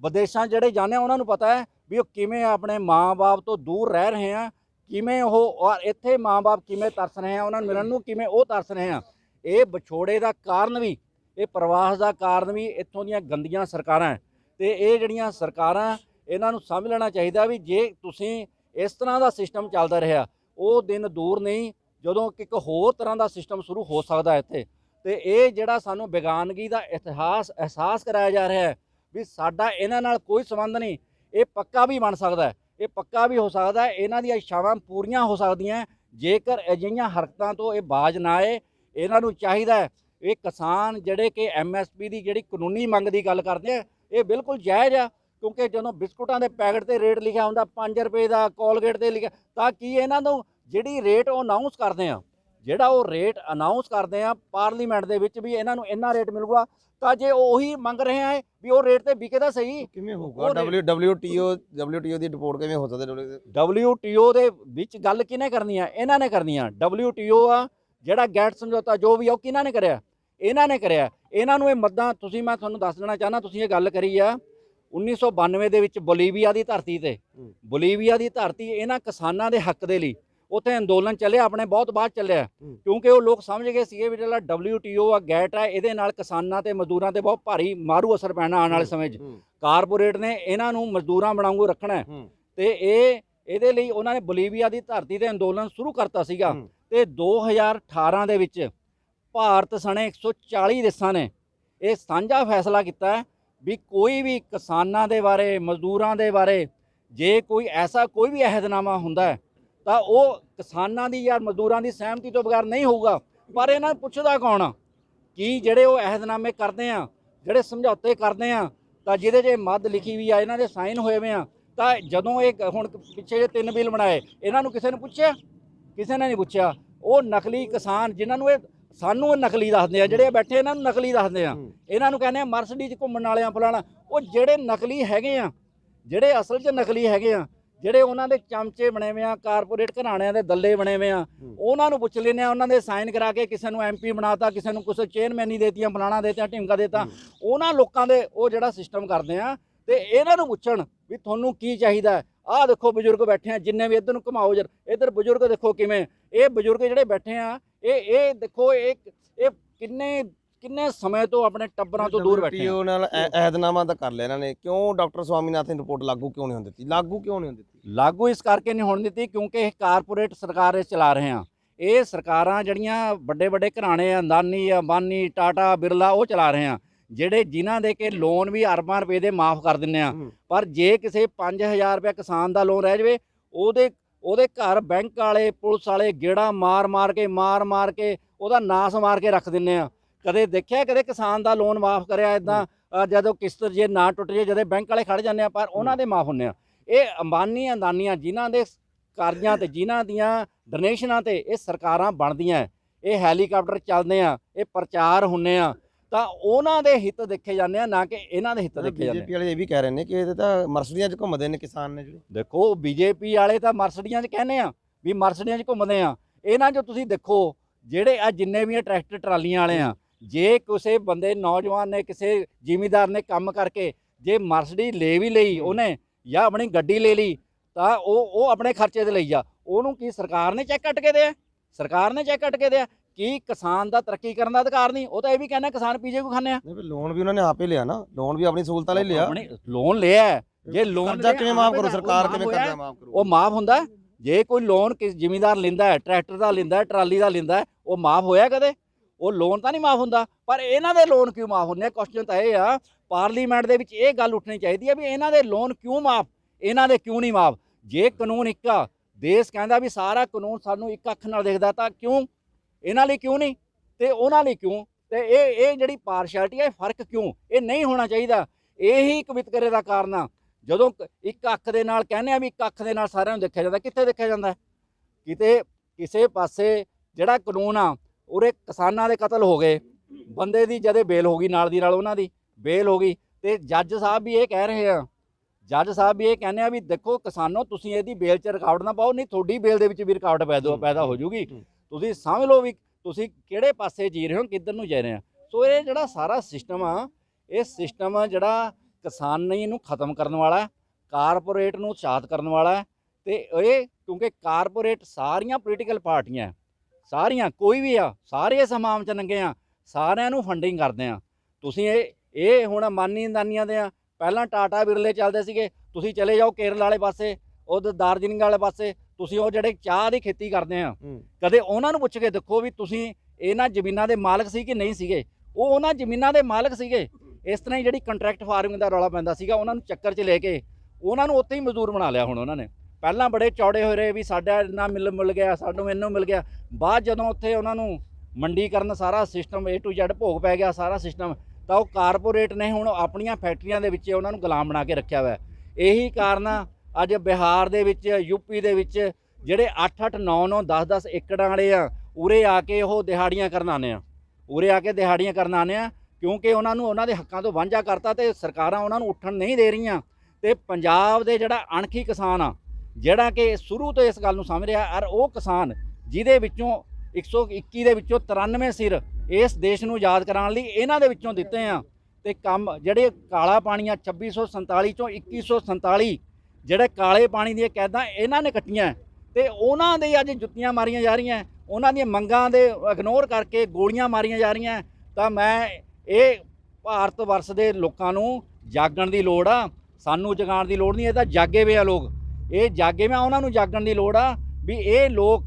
A: ਵਿਦੇਸ਼ਾਂ ਜਿਹੜੇ ਜਾਂਦੇ ਆ, ਉਹਨਾਂ ਨੂੰ ਪਤਾ ਹੈ ਵੀ ਉਹ ਕਿਵੇਂ ਆਪਣੇ ਮਾਂ-ਬਾਪ ਤੋਂ ਦੂਰ ਰਹਿ ਰਹੇ ਆ, ਕਿਵੇਂ ਉਹ ਔਰ ਇੱਥੇ ਮਾਂ-ਬਾਪ ਕਿਵੇਂ ਤਰਸ ਰਹੇ ਆ, ਉਹਨਾਂ ਨੂੰ ਮਿਲਣ ਨੂੰ ਕਿਵੇਂ ਉਹ ਤਰਸ ਰਹੇ ਆ। ਇਹ ਵਿਛੋੜੇ ਦਾ ਕਾਰਨ ਵੀ, ਇਹ ਪ੍ਰਵਾਸ ਦਾ ਕਾਰਨ ਵੀ ਇੱਥੋਂ ਦੀਆਂ ਗੰਦੀਆਂ ਸਰਕਾਰਾਂ ਹੈ। ਤੇ ਇਹ ਜਿਹੜੀਆਂ ਸਰਕਾਰਾਂ, ਇਹਨਾਂ ਨੂੰ ਸਮਝ ਲੈਣਾ ਚਾਹੀਦਾ ਵੀ ਜੇ ਤੁਸੀਂ ਇਸ ਤਰ੍ਹਾਂ ਦਾ ਸਿਸਟਮ ਚੱਲਦਾ ਰਿਹਾ, ਉਹ ਦਿਨ ਦੂਰ ਨਹੀਂ, ਜਦੋਂ ਕਿ ਇੱਕ ਹੋਰ ਤਰ੍ਹਾਂ ਦਾ ਸਿਸਟਮ ਸ਼ੁਰੂ ਹੋ ਸਕਦਾ ਇੱਥੇ। ਤੇ ਇਹ ਜਿਹੜਾ ਸਾਨੂੰ ਵਿਗਿਆਨਗੀ ਦਾ ਇਤਿਹਾਸ, ਅਹਿਸਾਸ ਕਰਾਇਆ ਜਾ ਰਿਹਾ ਹੈ ਵੀ ਸਾਡਾ ਇਹਨਾਂ ਨਾਲ ਕੋਈ ਸੰਬੰਧ ਨਹੀਂ। ਇਹ ਪੱਕਾ ਵੀ ਬਣ ਸਕਦਾ ਇਹ ਪੱਕਾ ਵੀ ਹੋ ਸਕਦਾ ਇਹਨਾਂ ਦੀਆਂ ਇੱਛਾਵਾਂ ਪੂਰੀਆਂ ਹੋ ਸਕਦੀਆਂ ਜੇਕਰ ਅਜਿਹੀਆਂ ਹਰਕਤਾਂ ਤੋਂ ਇਹ ਬਾਜ ਨਾ ਆਏ, ਇਹਨਾਂ ਨੂੰ ਚਾਹੀਦਾ ਇਹ ਕਿਸਾਨ ਜਿਹੜੇ ਕਿ ਐਮਐਸਪੀ ਦੀ ਜਿਹੜੀ ਕਾਨੂੰਨੀ ਮੰਗ ਦੀ ਗੱਲ ਕਰਦੇ ਆ, ਇਹ ਬਿਲਕੁਲ ਜਾਇਜ਼ ਆ। ਕਿਉਂਕਿ ਜਦੋਂ ਬਿਸਕੁਟਾਂ ਦੇ ਪੈਕਟ ਤੇ ਰੇਟ ਲਿਖਿਆ ਹੁੰਦਾ 5 ਰੁਪਏ ਦਾ, ਕੋਲਗੇਟ ਤੇ ਲਿਖਿਆ, ਤਾਂ ਕੀ ਇਹਨਾਂ ਨੂੰ ਜਿਹੜੀ ਰੇਟ ਉਹ ਅਨਾਉਂਸ ਕਰਦੇ ਆ? ਜਿਹੜਾ ਉਹ ਰੇਟ ਅਨਾਉਂਸ ਕਰਦੇ ਆ ਪਾਰਲੀਮੈਂਟ ਦੇ ਵਿੱਚ ਵੀ ਇਹਨਾਂ ਨੂੰ ਇੰਨਾ ਰੇਟ ਮਿਲੂਗਾ ਤਾਂ ਜੇ ਉਹ ਉਹੀ ਮੰਗ ਰਹੇ ਆ ਵੀ ਉਹ ਰੇਟ ਤੇ ਵਿਕੇ ਤਾਂ ਸਹੀ।
B: ਕਿਵੇਂ ਹੋਊਗਾ?
A: ਉਹ
B: W WTO ਦੀ ਰਿਪੋਰਟ ਕਿਵੇਂ ਹੋ ਸਕਦਾ WTO
A: ਦੇ ਵਿੱਚ ਗੱਲ ਕਿਹਨੇ ਕਰਨੀ ਆ? ਇਹਨਾਂ ਨੇ ਕਰਨੀ ਆ। WTO ਆ ਜਿਹੜਾ ਗੈਟ ਸਮਝੌਤਾ ਜੋ ਵੀ ਆ ਉਹ ਕਿਹਨਾਂ ਨੇ ਕਰਿਆ? ਇਹਨਾਂ ਨੇ ਕਰਿਆ। ਇਹਨਾਂ ਨੂੰ ਇਹ ਮੱਦਾਂ ਤੁਸੀਂ ਮੈਂ ਤੁਹਾਨੂੰ ਦੱਸ ਦੇਣਾ ਚਾਹਨਾ ਤੁਸੀਂ ਇਹ ਗੱਲ ਕਰੀ ਆ 1992 ਦੇ ਵਿੱਚ ਬੋਲੀਵੀਆ ਦੀ ਧਰਤੀ ਤੇ। ਬੋਲੀਵੀਆ ਦੀ ਧਰਤੀ ਇਹਨਾਂ ਕਿਸਾਨਾਂ ਦੇ ਹੱਕ ਦੇ ਲਈ। ਉੱਥੇ ਅੰਦੋਲਨ ਚੱਲਿਆ ਆਪਣੇ ਬਹੁਤ ਬਾਅਦ ਚੱਲਿਆ। ਕਿਉਂਕਿ ਉਹ ਲੋਕ ਸਮਝ ਗਏ ਸੀਗੇ ਵੀ ਜਿਹੜਾ WTO ਆ ਗੈਟ ਆ ਇਹਦੇ ਨਾਲ ਕਿਸਾਨਾਂ ਤੇ ਮਜ਼ਦੂਰਾਂ ਤੇ ਬਹੁਤ ਭਾਰੀ ਮਾਰੂ ਅਸਰ ਪੈਣਾ ਆਉਣ ਵਾਲੇ ਸਮੇਂ 'ਚ। ਕਾਰਪੋਰੇਟ ਨੇ ਇਹਨਾਂ ਨੂੰ ਮਜ਼ਦੂਰਾਂ ਵਾਂਗੂ ਰੱਖਣਾ ਤੇ ਇਹ ਇਹਦੇ ਲਈ ਉਹਨਾਂ ਨੇ ਬੋਲੀਵੀਆ ਦੀ ਧਰਤੀ ਤੇ ਅੰਦੋਲਨ ਸ਼ੁਰੂ ਕਰਤਾ ਸੀਗਾ। ਤੇ 2018 ਦੇ ਵਿੱਚ ਭਾਰਤ ਸਣੇ 140 ਦੇਸ਼ਾਂ ਨੇ ਇਹ ਸਾਂਝਾ ਫੈਸਲਾ ਕੀਤਾ ਹੈ ਵੀ ਕੋਈ ਵੀ ਕਿਸਾਨਾਂ ਦੇ ਬਾਰੇ ਮਜ਼ਦੂਰਾਂ ਦੇ ਬਾਰੇ ਜੇ ਕੋਈ ਐਸਾ ਕੋਈ ਵੀ ਅਹਿਦਨਾਮਾ ਹੁੰਦਾ ਹੈ ਤਾਂ ਉਹ ਕਿਸਾਨਾਂ ਦੀ ਜਾਂ ਮਜ਼ਦੂਰਾਂ ਦੀ ਸਹਿਮਤੀ ਤੋਂ ਬਗੈਰ ਨਹੀਂ ਹੋਊਗਾ। ਪਰ ਇਹਨਾਂ ਨੂੰ ਪੁੱਛਦਾ ਕੌਣ ਆ? ਕੀ ਜਿਹੜੇ ਉਹ ਅਹਿਦਨਾਮੇ ਕਰਦੇ ਆ ਜਿਹੜੇ ਸਮਝੌਤੇ ਕਰਦੇ ਆ ਤਾਂ ਜਿਹਦੇ 'ਚ ਮੱਦ ਲਿਖੀ ਵੀ ਆ ਇਹਨਾਂ ਦੇ ਸਾਈਨ ਹੋਏ ਵੇ ਆ ਤਾਂ ਜਦੋਂ ਇਹ ਹੁਣ ਪਿੱਛੇ ਜੇ ਤਿੰਨ ਬਿੱਲ ਬਣਾਏ ਇਹਨਾਂ ਨੂੰ ਕਿਸੇ ਨੇ ਪੁੱਛਿਆ? ਕਿਸੇ ਨੇ ਨਹੀਂ ਪੁੱਛਿਆ। ਉਹ ਨਕਲੀ ਕਿਸਾਨ ਜਿਨ੍ਹਾਂ ਨੂੰ ਇਹ ਸਾਨੂੰ ਇਹ ਨਕਲੀ ਦੱਸਦੇ ਆ ਜਿਹੜੇ ਬੈਠੇ ਇਹਨਾਂ ਨੂੰ ਨਕਲੀ ਦੱਸਦੇ ਆ। ਇਹਨਾਂ ਨੂੰ ਕਹਿੰਦੇ ਆ ਮਰਸਡੀਜ਼ ਘੁੰਮਣ ਵਾਲਿਆਂ ਫਲਾਣਾ। ਉਹ ਜਿਹੜੇ ਨਕਲੀ ਹੈਗੇ ਆ ਜਿਹੜੇ ਅਸਲ 'ਚ ਨਕਲੀ ਹੈਗੇ ਆ ਜਿਹੜੇ ਉਹਨਾਂ ਦੇ ਚਮਚੇ ਬਣੇ ਹੋਏ ਆ ਕਾਰਪੋਰੇਟ ਘਰਾਣਿਆਂ ਦੇ ਦੱਲੇ ਬਣੇ ਹੋਏ ਆ
B: ਹੂੰ।
A: ਉਹਨਾਂ ਨੂੰ ਪੁੱਛ ਲੈਨੇ ਆ ਉਹਨਾਂ ਦੇ ਸਾਈਨ ਕਰਾ ਕੇ ਕਿਸੇ ਨੂੰ ਐਮਪੀ ਬਣਾਤਾ ਕਿਸੇ ਨੂੰ ਕੁਛ ਚੇਅਰਮੈਨੀ ਦੇਤੀਆਂ ਫਲਾਣਾ ਦੇਤੀਆਂ ਢਿਮਕਾ ਦੇਤਾ
B: ਹੂੰ।
A: ਉਹਨਾਂ ਲੋਕਾਂ ਦੇ ਉਹ ਜਿਹੜਾ ਸਿਸਟਮ ਕਰਦੇ ਆ ਤੇ ਇਹਨਾਂ ਨੂੰ ਪੁੱਛਣ ਵੀ ਤੁਹਾਨੂੰ ਕੀ ਚਾਹੀਦਾ ਆਹ ਦੇਖੋ ਬਜ਼ੁਰਗ ਬੈਠੇ ਆ ਜਿੰਨੇ ਵੀ ਇੱਧਰ ਨੂੰ ਘੁਮਾਓ ਜਰ ਇੱਧਰ ਬਜ਼ੁਰਗ ਦੇਖੋ ਕਿਵੇਂ ਇਹ ਬਜ਼ੁਰਗ ਜਿਹੜੇ ਬੈਠੇ ਆ ਇਹ ਇਹ ਦੇਖੋ ਇਹ ਇਹ ਕਿੰਨੇ ਕਿੰਨੇ ਸਮੇਂ ਤੋਂ ਆਪਣੇ ਟੱਬਰਾਂ ਤੋਂ ਦੂਰ ਬੈਠੇ ਆ?
B: ਨਾਲ ਅਹਿਦਨਾਮਾ ਤਾਂ ਕਰ ਲਿਆ ਇਹਨਾਂ ਨੇ। ਕਿਉਂ ਡਾਕਟਰ ਸਵਾਮੀਨਾਥਨ ਰਿਪੋਰਟ ਲਾਗੂ ਕਿਉਂ ਨਹੀਂ ਹੋਣ ਦਿੱਤੀ? ਲਾਗੂ ਕਿਉਂ ਨਹੀਂ ਹੋਣ ਦਿੱਤੀ?
A: ਲਾਗੂ ਇਸ ਕਰਕੇ ਨਹੀਂ ਹੋਣ ਦਿੱਤੀ ਕਿਉਂਕਿ ਇਹ ਕਾਰਪੋਰੇਟ ਸਰਕਾਰ ਇਹ ਚਲਾ ਰਹੇ ਆ। ਇਹ ਸਰਕਾਰਾਂ ਜਿਹੜੀਆਂ ਵੱਡੇ ਵੱਡੇ ਘਰਾਣੇ ਆ ਅੰਦਾਨੀ ਅੰਬਾਨੀ ਟਾਟਾ ਬਿਰਲਾ ਉਹ ਚਲਾ ਰਹੇ ਆ। ਜਿਹੜੇ ਜਿਨ੍ਹਾਂ ਦੇ ਕੇ ਲੋਨ ਵੀ ਅਰਬਾਂ ਰੁਪਏ ਦੇ ਮਾਫ ਕਰ ਦਿੰਨੇ ਆ।
B: ਹੂੰ।
A: ਪਰ ਜੇ ਕਿਸੇ 5000 ਰੁਪਏ ਕਿਸਾਨ ਦਾ ਲੋਨ ਰਹਿ ਜਾਵੇ ਉਹਦੇ ਉਹਦੇ ਘਰ ਬੈਂਕ ਵਾਲੇ ਪੁਲਿਸ ਵਾਲੇ ਗੇੜਾ ਮਾਰ ਮਾਰ ਕੇ ਮਾਰ ਮਾਰ ਕੇ ਉਹਦਾ ਨਾਸ ਮਾਰ ਕੇ ਰੱਖ ਦਿੰਨੇ ਆ। ਕਦੇ ਦੇਖਿਆ ਕਦੇ ਕਿਸਾਨ ਦਾ ਲੋਨ ਮਾਫ ਕਰਿਆ ਇਦਾਂ ਜਦੋਂ ਕਿਸ਼ਤ ਜੇ ਨਾ ਟੁੱਟ ਜੇ ਜਦੇ ਬੈਂਕ ਵਾਲੇ ਖੜ ਜਾਂਦੇ ਆ ਪਰ ਉਹਨਾਂ ਦੇ ਮਾਫ ਹੁੰਨੇ ਆ। ਇਹ ਅੰਬਾਨੀ ਅੰਦਾਨੀਆਂ ਜਿਨ੍ਹਾਂ ਦੇ ਕਰਜ਼ਿਆਂ ਤੇ ਜਿਨ੍ਹਾਂ ਦੀਆਂ ਡੋਨੇਸ਼ਨਾਂ ਤੇ ਇਹ ਸਰਕਾਰਾਂ ਬਣਦੀਆਂ ਇਹ ਹੈਲੀਕਾਪਟਰ ਚੱਲਦੇ ਆ ਇਹ ਪ੍ਰਚਾਰ ਹੁੰਨੇ ਆ। ਤਾਂ ਉਹਨਾਂ ਦੇ ਹਿੱਤ ਦੇਖੇ ਜਾਂਦੇ ਆ ਨਾ ਕਿ ਇਹਨਾਂ ਦੇ ਹਿੱਤ ਦੇਖੇ ਜਾਂਦੇ ਆ।
B: ਬੀਜੇਪੀ ਵਾਲੇ ਇਹ ਵੀ ਕਹਿ ਰਹੇ ਨੇ ਕਿ ਇਹ ਤਾਂ ਮਰਸਡੀਆਂ 'ਚ ਘੁੰਮਦੇ ਨੇ ਕਿਸਾਨ ਨੇ ਜਿਹੜੇ।
A: ਦੇਖੋ ਬੀਜੇਪੀ ਵਾਲੇ ਤਾਂ ਮਰਸਡੀਆਂ 'ਚ ਕਹਿੰਦੇ ਆ ਵੀ ਮਰਸਡੀਆਂ 'ਚ ਘੁੰਮਦੇ ਆ। ਇਹਨਾਂ 'ਚੋਂ ਤੁਸੀਂ ਦੇਖੋ ਜਿਹੜੇ ਆ ਜਿੰਨੇ ਵੀ ਟਰੈਕਟਰ ਟਰਾਲੀਆਂ ਵਾਲੇ ਆ ਜੇ ਕਿਸੇ ਬੰਦੇ ਨੌਜਵਾਨ ਨੇ ਕਿਸੇ ਜ਼ਿਮੀਦਾਰ ਨੇ ਕੰਮ ਕਰਕੇ ਜੇ ਮਰਸਡੀ ਲੈ ਵੀ ਲਈ ਉਹਨੇ ਜਾਂ ਆਪਣੀ ਗੱਡੀ ਲੈ ਲਈ ਤਾਂ ਉਹ ਉਹ ਆਪਣੇ ਖਰਚੇ ਤੇ ਲਈ ਜਾ ਉਹਨੂੰ ਕੀ ਸਰਕਾਰ ਨੇ ਚੈੱਕ ਕੱਟ ਕੇ ਦਿਆ? ਸਰਕਾਰ ਨੇ ਚੈੱਕ ਕੱਟ ਕੇ ਦਿਆ ਕੀ ਕਿਸਾਨ ਦਾ ਤਰੱਕੀ ਕਰਨ ਦਾ ਅਧਿਕਾਰ ਨਹੀਂ? ਉਹ ਤਾਂ ਇਹ ਵੀ ਕਹਿੰਦਾ ਕਿਸਾਨ ਪੀਜੇ ਕੋ ਖਾਂਦੇ ਆ।
B: ਨਹੀਂ ਲੋਨ ਵੀ ਉਹਨਾਂ ਨੇ ਆਪੇ ਲਿਆ ਨਾ। ਲੋਨ ਵੀ ਆਪਣੀ ਸਹੂਲਤਾਂ ਲਈ ਲਿਆ।
A: ਲੋਨ ਲਿਆ। ਜੇ ਲੋਨ
B: ਕਰਜ਼ਾ ਕਿਵੇਂ ਮਾਫ ਕਰੂ? ਸਰਕਾਰ ਕਿਵੇਂ ਕਰਜ਼ਾ ਮਾਫ ਕਰੂ
A: ਉਹ ਮਾਫ ਹੁੰਦਾ? ਜੇ ਕੋਈ ਲੋਨ ਕਿਸ ਜ਼ਿਮੀਂਦਾਰ ਲੈਂਦਾ ਹੈ ਟਰੈਕਟਰ ਦਾ ਲੈਂਦਾ ਹੈ ਟਰਾਲੀ ਦਾ ਲੈਂਦਾ ਹੈ ਉਹ ਮਾਫ ਹੋਇਆ ਕਦੇ? ਉਹ ਲੋਨ ਤਾਂ ਨਹੀਂ ਮਾਫ ਹੁੰਦਾ, ਪਰ ਇਹਨਾਂ ਦੇ ਲੋਨ ਕਿਉਂ ਮਾਫ ਹੁੰਦੇ ਆ? ਕੁਐਸਚਨ ਤਾਂ ਇਹ ਆ ਪਾਰਲੀਮੈਂਟ ਦੇ ਵਿੱਚ ਇਹ ਗੱਲ ਉੱਠਣੀ ਚਾਹੀਦੀ ਹੈ ਵੀ ਇਹਨਾਂ ਦੇ ਲੋਨ ਕਿਉਂ ਮਾਫ? ਇਹਨਾਂ ਦੇ ਕਿਉਂ ਨਹੀਂ ਮਾਫ? ਜੇ ਕਾਨੂੰਨ ਇੱਕ ਆ, ਦੇਸ਼ ਕਹਿੰਦਾ ਵੀ ਸਾਰਾ ਕਾਨੂੰਨ ਸਾਨੂੰ ਇੱਕ ਅੱਖ ਨਾਲ ਦੇਖਦਾ ਤਾਂ ਕਿਉਂ? ਇਹਨਾਂ ਲਈ ਕਿਉਂ ਨਹੀਂ? ਤੇ ਉਹਨਾਂ ਲਈ ਕਿਉਂ? ਤੇ ਇਹ ਇਹ ਜਿਹੜੀ ਪਾਰਸ਼ੈਲਿਟੀ ਹੈ ਇਹ ਫ਼ਰਕ ਕਿਉਂ? ਇਹ ਨਹੀਂ ਹੋਣਾ ਚਾਹੀਦਾ। ਇਹੀ ਇੱਕ ਵਿਤਕਰੇ ਦਾ ਕਾਰਨ ਆ। ਜਦੋਂ ਕ- ਇੱਕ ਅੱਖ ਦੇ ਨਾਲ ਕਹਿੰਦੇ ਆ ਵੀ ਇੱਕ ਅੱਖ ਦੇ ਨਾਲ ਸਾਰਿਆਂ ਨੂੰ ਦੇਖਿਆ ਜਾਂਦਾ, ਕਿੱਥੇ ਦੇਖਿਆ ਜਾਂਦਾ? ਕਿਤੇ ਕਿਸੇ ਪਾਸੇ ਜਿਹੜਾ ਕਾਨੂੰਨ ਆ ਉਰੇ ਕਿਸਾਨਾਂ ਦੇ ਕਤਲ ਹੋ ਗਏ। ਬੰਦੇ ਦੀ ਜਦੇ ਬੇਲ ਹੋ ਗਈ ਨਾਲ ਦੀ ਨਾਲ ਉਹਨਾਂ ਦੀ ਬੇਲ ਹੋ ਗਈ। ਤੇ ਜੱਜ ਸਾਹਿਬ ਵੀ ਇਹ ਕਹਿ ਰਹੇ ਆ। ਜੱਜ ਸਾਹਿਬ ਵੀ ਇਹ ਕਹਿੰਦੇ ਆ ਵੀ ਦੇਖੋ ਕਿਸਾਨੋ ਤੁਸੀਂ ਇਹਦੀ ਬੇਲ 'ਚ ਰਿਕਾਰਡ ਨਾ ਪਾਓ ਨਹੀਂ ਤੁਹਾਡੀ ਬੇਲ ਦੇ ਵਿੱਚ ਵੀ ਰਿਕਾਰਡ ਪੈਦਾ
B: ਹੂੰ।
A: ਪੈਦਾ ਹੋ ਜੂਗੀ। ਤੁਸੀਂ ਸਮਝ ਲਓ ਵੀ ਤੁਸੀਂ ਕਿਹੜੇ ਪਾਸੇ ਜੀ ਰਹੇ ਹੋ ਕਿੱਧਰ ਨੂੰ ਜਾ ਰਹੇ ਆ। ਸੋ ਇਹ ਜਿਹੜਾ ਸਾਰਾ ਸਿਸਟਮ ਆ ਇਹ ਸਿਸਟਮ ਜਿਹੜਾ ਕਿਸਾਨੀ ਨੂੰ ਖਤਮ ਕਰਨ ਵਾਲਾ ਹੈ ਕਾਰਪੋਰੇਟ ਨੂੰ ਉਤਸ਼ਾਹਿਤ ਕਰਨ ਵਾਲਾ ਹੈ। ਤੇ ਇਹ ਕਿਉਂਕਿ ਕਾਰਪੋਰੇਟ ਸਾਰੀਆਂ ਪੋਲੀਟੀਕਲ ਪਾਰਟੀਆਂ ਸਾਰੀਆਂ ਕੋਈ ਵੀ ਆ ਸਾਰੇ ਇਸ ਹਮਾਮ ਚ ਨੰਗੇ ਆ ਸਾਰਿਆਂ ਨੂੰ ਫੰਡਿੰਗ ਕਰਦੇ ਆ। ਤੁਸੀਂ ਇਹ ਇਹ ਹੁਣ ਮਾਨੀ ਦਾਨੀਆਂ ਦੇ ਆ ਪਹਿਲਾਂ ਟਾਟਾ ਬਿਰਲੇ ਚੱਲਦੇ ਸੀਗੇ ਤੁਸੀਂ ਚਲੇ ਜਾਓ ਕੇਰਲ ਵਾਲੇ ਪਾਸੇ ਉਹ ਦਾਰਜਿਲਿੰਗ ਵਾਲੇ ਪਾਸੇ ਤੁਸੀਂ ਉਹ ਜਿਹੜੇ ਚਾਹ ਦੀ ਖੇਤੀ ਕਰਦੇ ਆ ਕਦੇ ਉਹਨਾਂ ਨੂੰ ਪੁੱਛ ਕੇ ਦੇਖੋ ਵੀ ਤੁਸੀਂ ਇਹਨਾਂ ਜ਼ਮੀਨਾਂ ਦੇ ਮਾਲਕ ਸੀ ਕਿ ਨਹੀਂ ਸੀਗੇ? ਉਹ ਉਹਨਾਂ ਜ਼ਮੀਨਾਂ ਦੇ ਮਾਲਕ ਸੀਗੇ। ਇਸ ਤਰ੍ਹਾਂ ਹੀ ਜਿਹੜੀ ਕੰਟਰੈਕਟ ਫਾਰਮਿੰਗ ਦਾ ਰੌਲਾ ਪੈਂਦਾ ਸੀਗਾ ਉਹਨਾਂ ਨੂੰ ਚੱਕਰ 'ਚ ਲੈ ਕੇ ਉਹਨਾਂ ਨੂੰ ਉੱਥੇ ਹੀ ਮਜ਼ਦੂਰ ਬਣਾ ਲਿਆ ਹੁਣ ਉਹਨਾਂ ਨੇ। ਪਹਿਲਾਂ ਬੜੇ ਚੌੜੇ ਹੋਏ ਰਹੇ ਵੀ ਸਾਡਾ ਇੰਨਾ ਮਿਲ ਮਿਲ ਗਿਆ, ਸਾਨੂੰ ਇਹਨੂੰ ਮਿਲ ਗਿਆ। ਬਾਅਦ ਜਦੋਂ ਉੱਥੇ ਉਹਨਾਂ ਨੂੰ ਮੰਡੀਕਰਨ ਸਾਰਾ ਸਿਸਟਮ A to Z ਭੋਗ ਪੈ ਗਿਆ, ਸਾਰਾ ਸਿਸਟਮ ਤਾਂ ਉਹ ਕਾਰਪੋਰੇਟ ਨੇ ਹੁਣ ਆਪਣੀਆਂ ਫੈਕਟਰੀਆਂ ਦੇ ਵਿੱਚ ਉਹਨਾਂ ਨੂੰ ਗੁਲਾਮ ਬਣਾ ਕੇ ਰੱਖਿਆ ਹੋਇਆ। ਇਹੀ ਕਾਰਨ ਅੱਜ ਬਿਹਾਰ ਦੇ ਵਿੱਚ ਯੂਪੀ ਦੇ ਵਿੱਚ ਜਿਹੜੇ 8-8 9-9 10-10 ਏਕੜਾਂ ਵਾਲੇ ਆ, ਉਰੇ ਆ ਕੇ ਉਹ ਦਿਹਾੜੀਆਂ ਕਰਨ ਆਉਂਦੇ ਆ। ਉਰੇ ਆ ਕੇ ਦਿਹਾੜੀਆਂ ਕਰਨ ਆਉਂਦੇ ਆ, ਕਿਉਂਕਿ ਉਹਨਾਂ ਨੂੰ ਉਹਨਾਂ ਦੇ ਹੱਕਾਂ ਤੋਂ ਵਾਂਝਾ ਕਰਤਾ ਤੇ ਸਰਕਾਰਾਂ ਉਹਨਾਂ ਨੂੰ ਉੱਠਣ ਨਹੀਂ ਦੇ ਰਹੀਆਂ। ਤੇ ਪੰਜਾਬ ਦੇ ਜਿਹੜਾ ਅਣਖੀ ਕਿਸਾਨ ਆ ਜਿਹੜਾ ਕਿ ਸ਼ੁਰੂ ਤੋਂ ਇਸ ਗੱਲ ਨੂੰ ਸਮਝ ਰਿਹਾ ਔਰ ਉਹ ਕਿਸਾਨ ਜਿਹਦੇ ਵਿੱਚੋਂ 121 ਦੇ ਵਿੱਚੋਂ 93 ਸਿਰ ਇਸ ਦੇਸ਼ ਨੂੰ ਆਜ਼ਾਦ ਕਰਾਉਣ ਲਈ ਇਹਨਾਂ ਦੇ ਵਿੱਚੋਂ ਦਿੱਤੇ ਆ। ਤੇ ਕੰਮ ਜਿਹੜੇ ਕਾਲਾ ਪਾਣੀਆਂ 2647 ਚੋਂ 2147 ਜਿਹੜੇ ਕਾਲੇ ਪਾਣੀ ਦੀਆਂ ਕੈਦਾਂ ਇਹਨਾਂ ਨੇ ਕੱਟੀਆਂ। ਤੇ ਉਹਨਾਂ ਦੇ ਅੱਜ ਜੁੱਤੀਆਂ ਮਾਰੀਆਂ ਜਾ ਰਹੀਆਂ, ਉਹਨਾਂ ਦੀਆਂ ਮੰਗਾਂ ਦੇ ਇਗਨੋਰ ਕਰਕੇ ਗੋਲੀਆਂ ਮਾਰੀਆਂ ਜਾ ਰਹੀਆਂ। ਤਾਂ ਮੈਂ ਇਹ ਭਾਰਤ ਵਰਸ ਦੇ ਲੋਕਾਂ ਨੂੰ ਜਾਗਣ ਦੀ ਲੋੜ ਆ। ਸਾਨੂੰ ਜਗਾਉਣ ਦੀ ਲੋੜ ਨਹੀਂ, ਇਹ ਤਾਂ ਜਾਗੇ ਵੇ ਆ ਲੋਕ। ਇਹ ਜਾਗੇ ਵੇ ਉਹਨਾਂ ਨੂੰ ਜਾਗਣ ਦੀ ਲੋੜ ਆ ਵੀ ਇਹ ਲੋਕ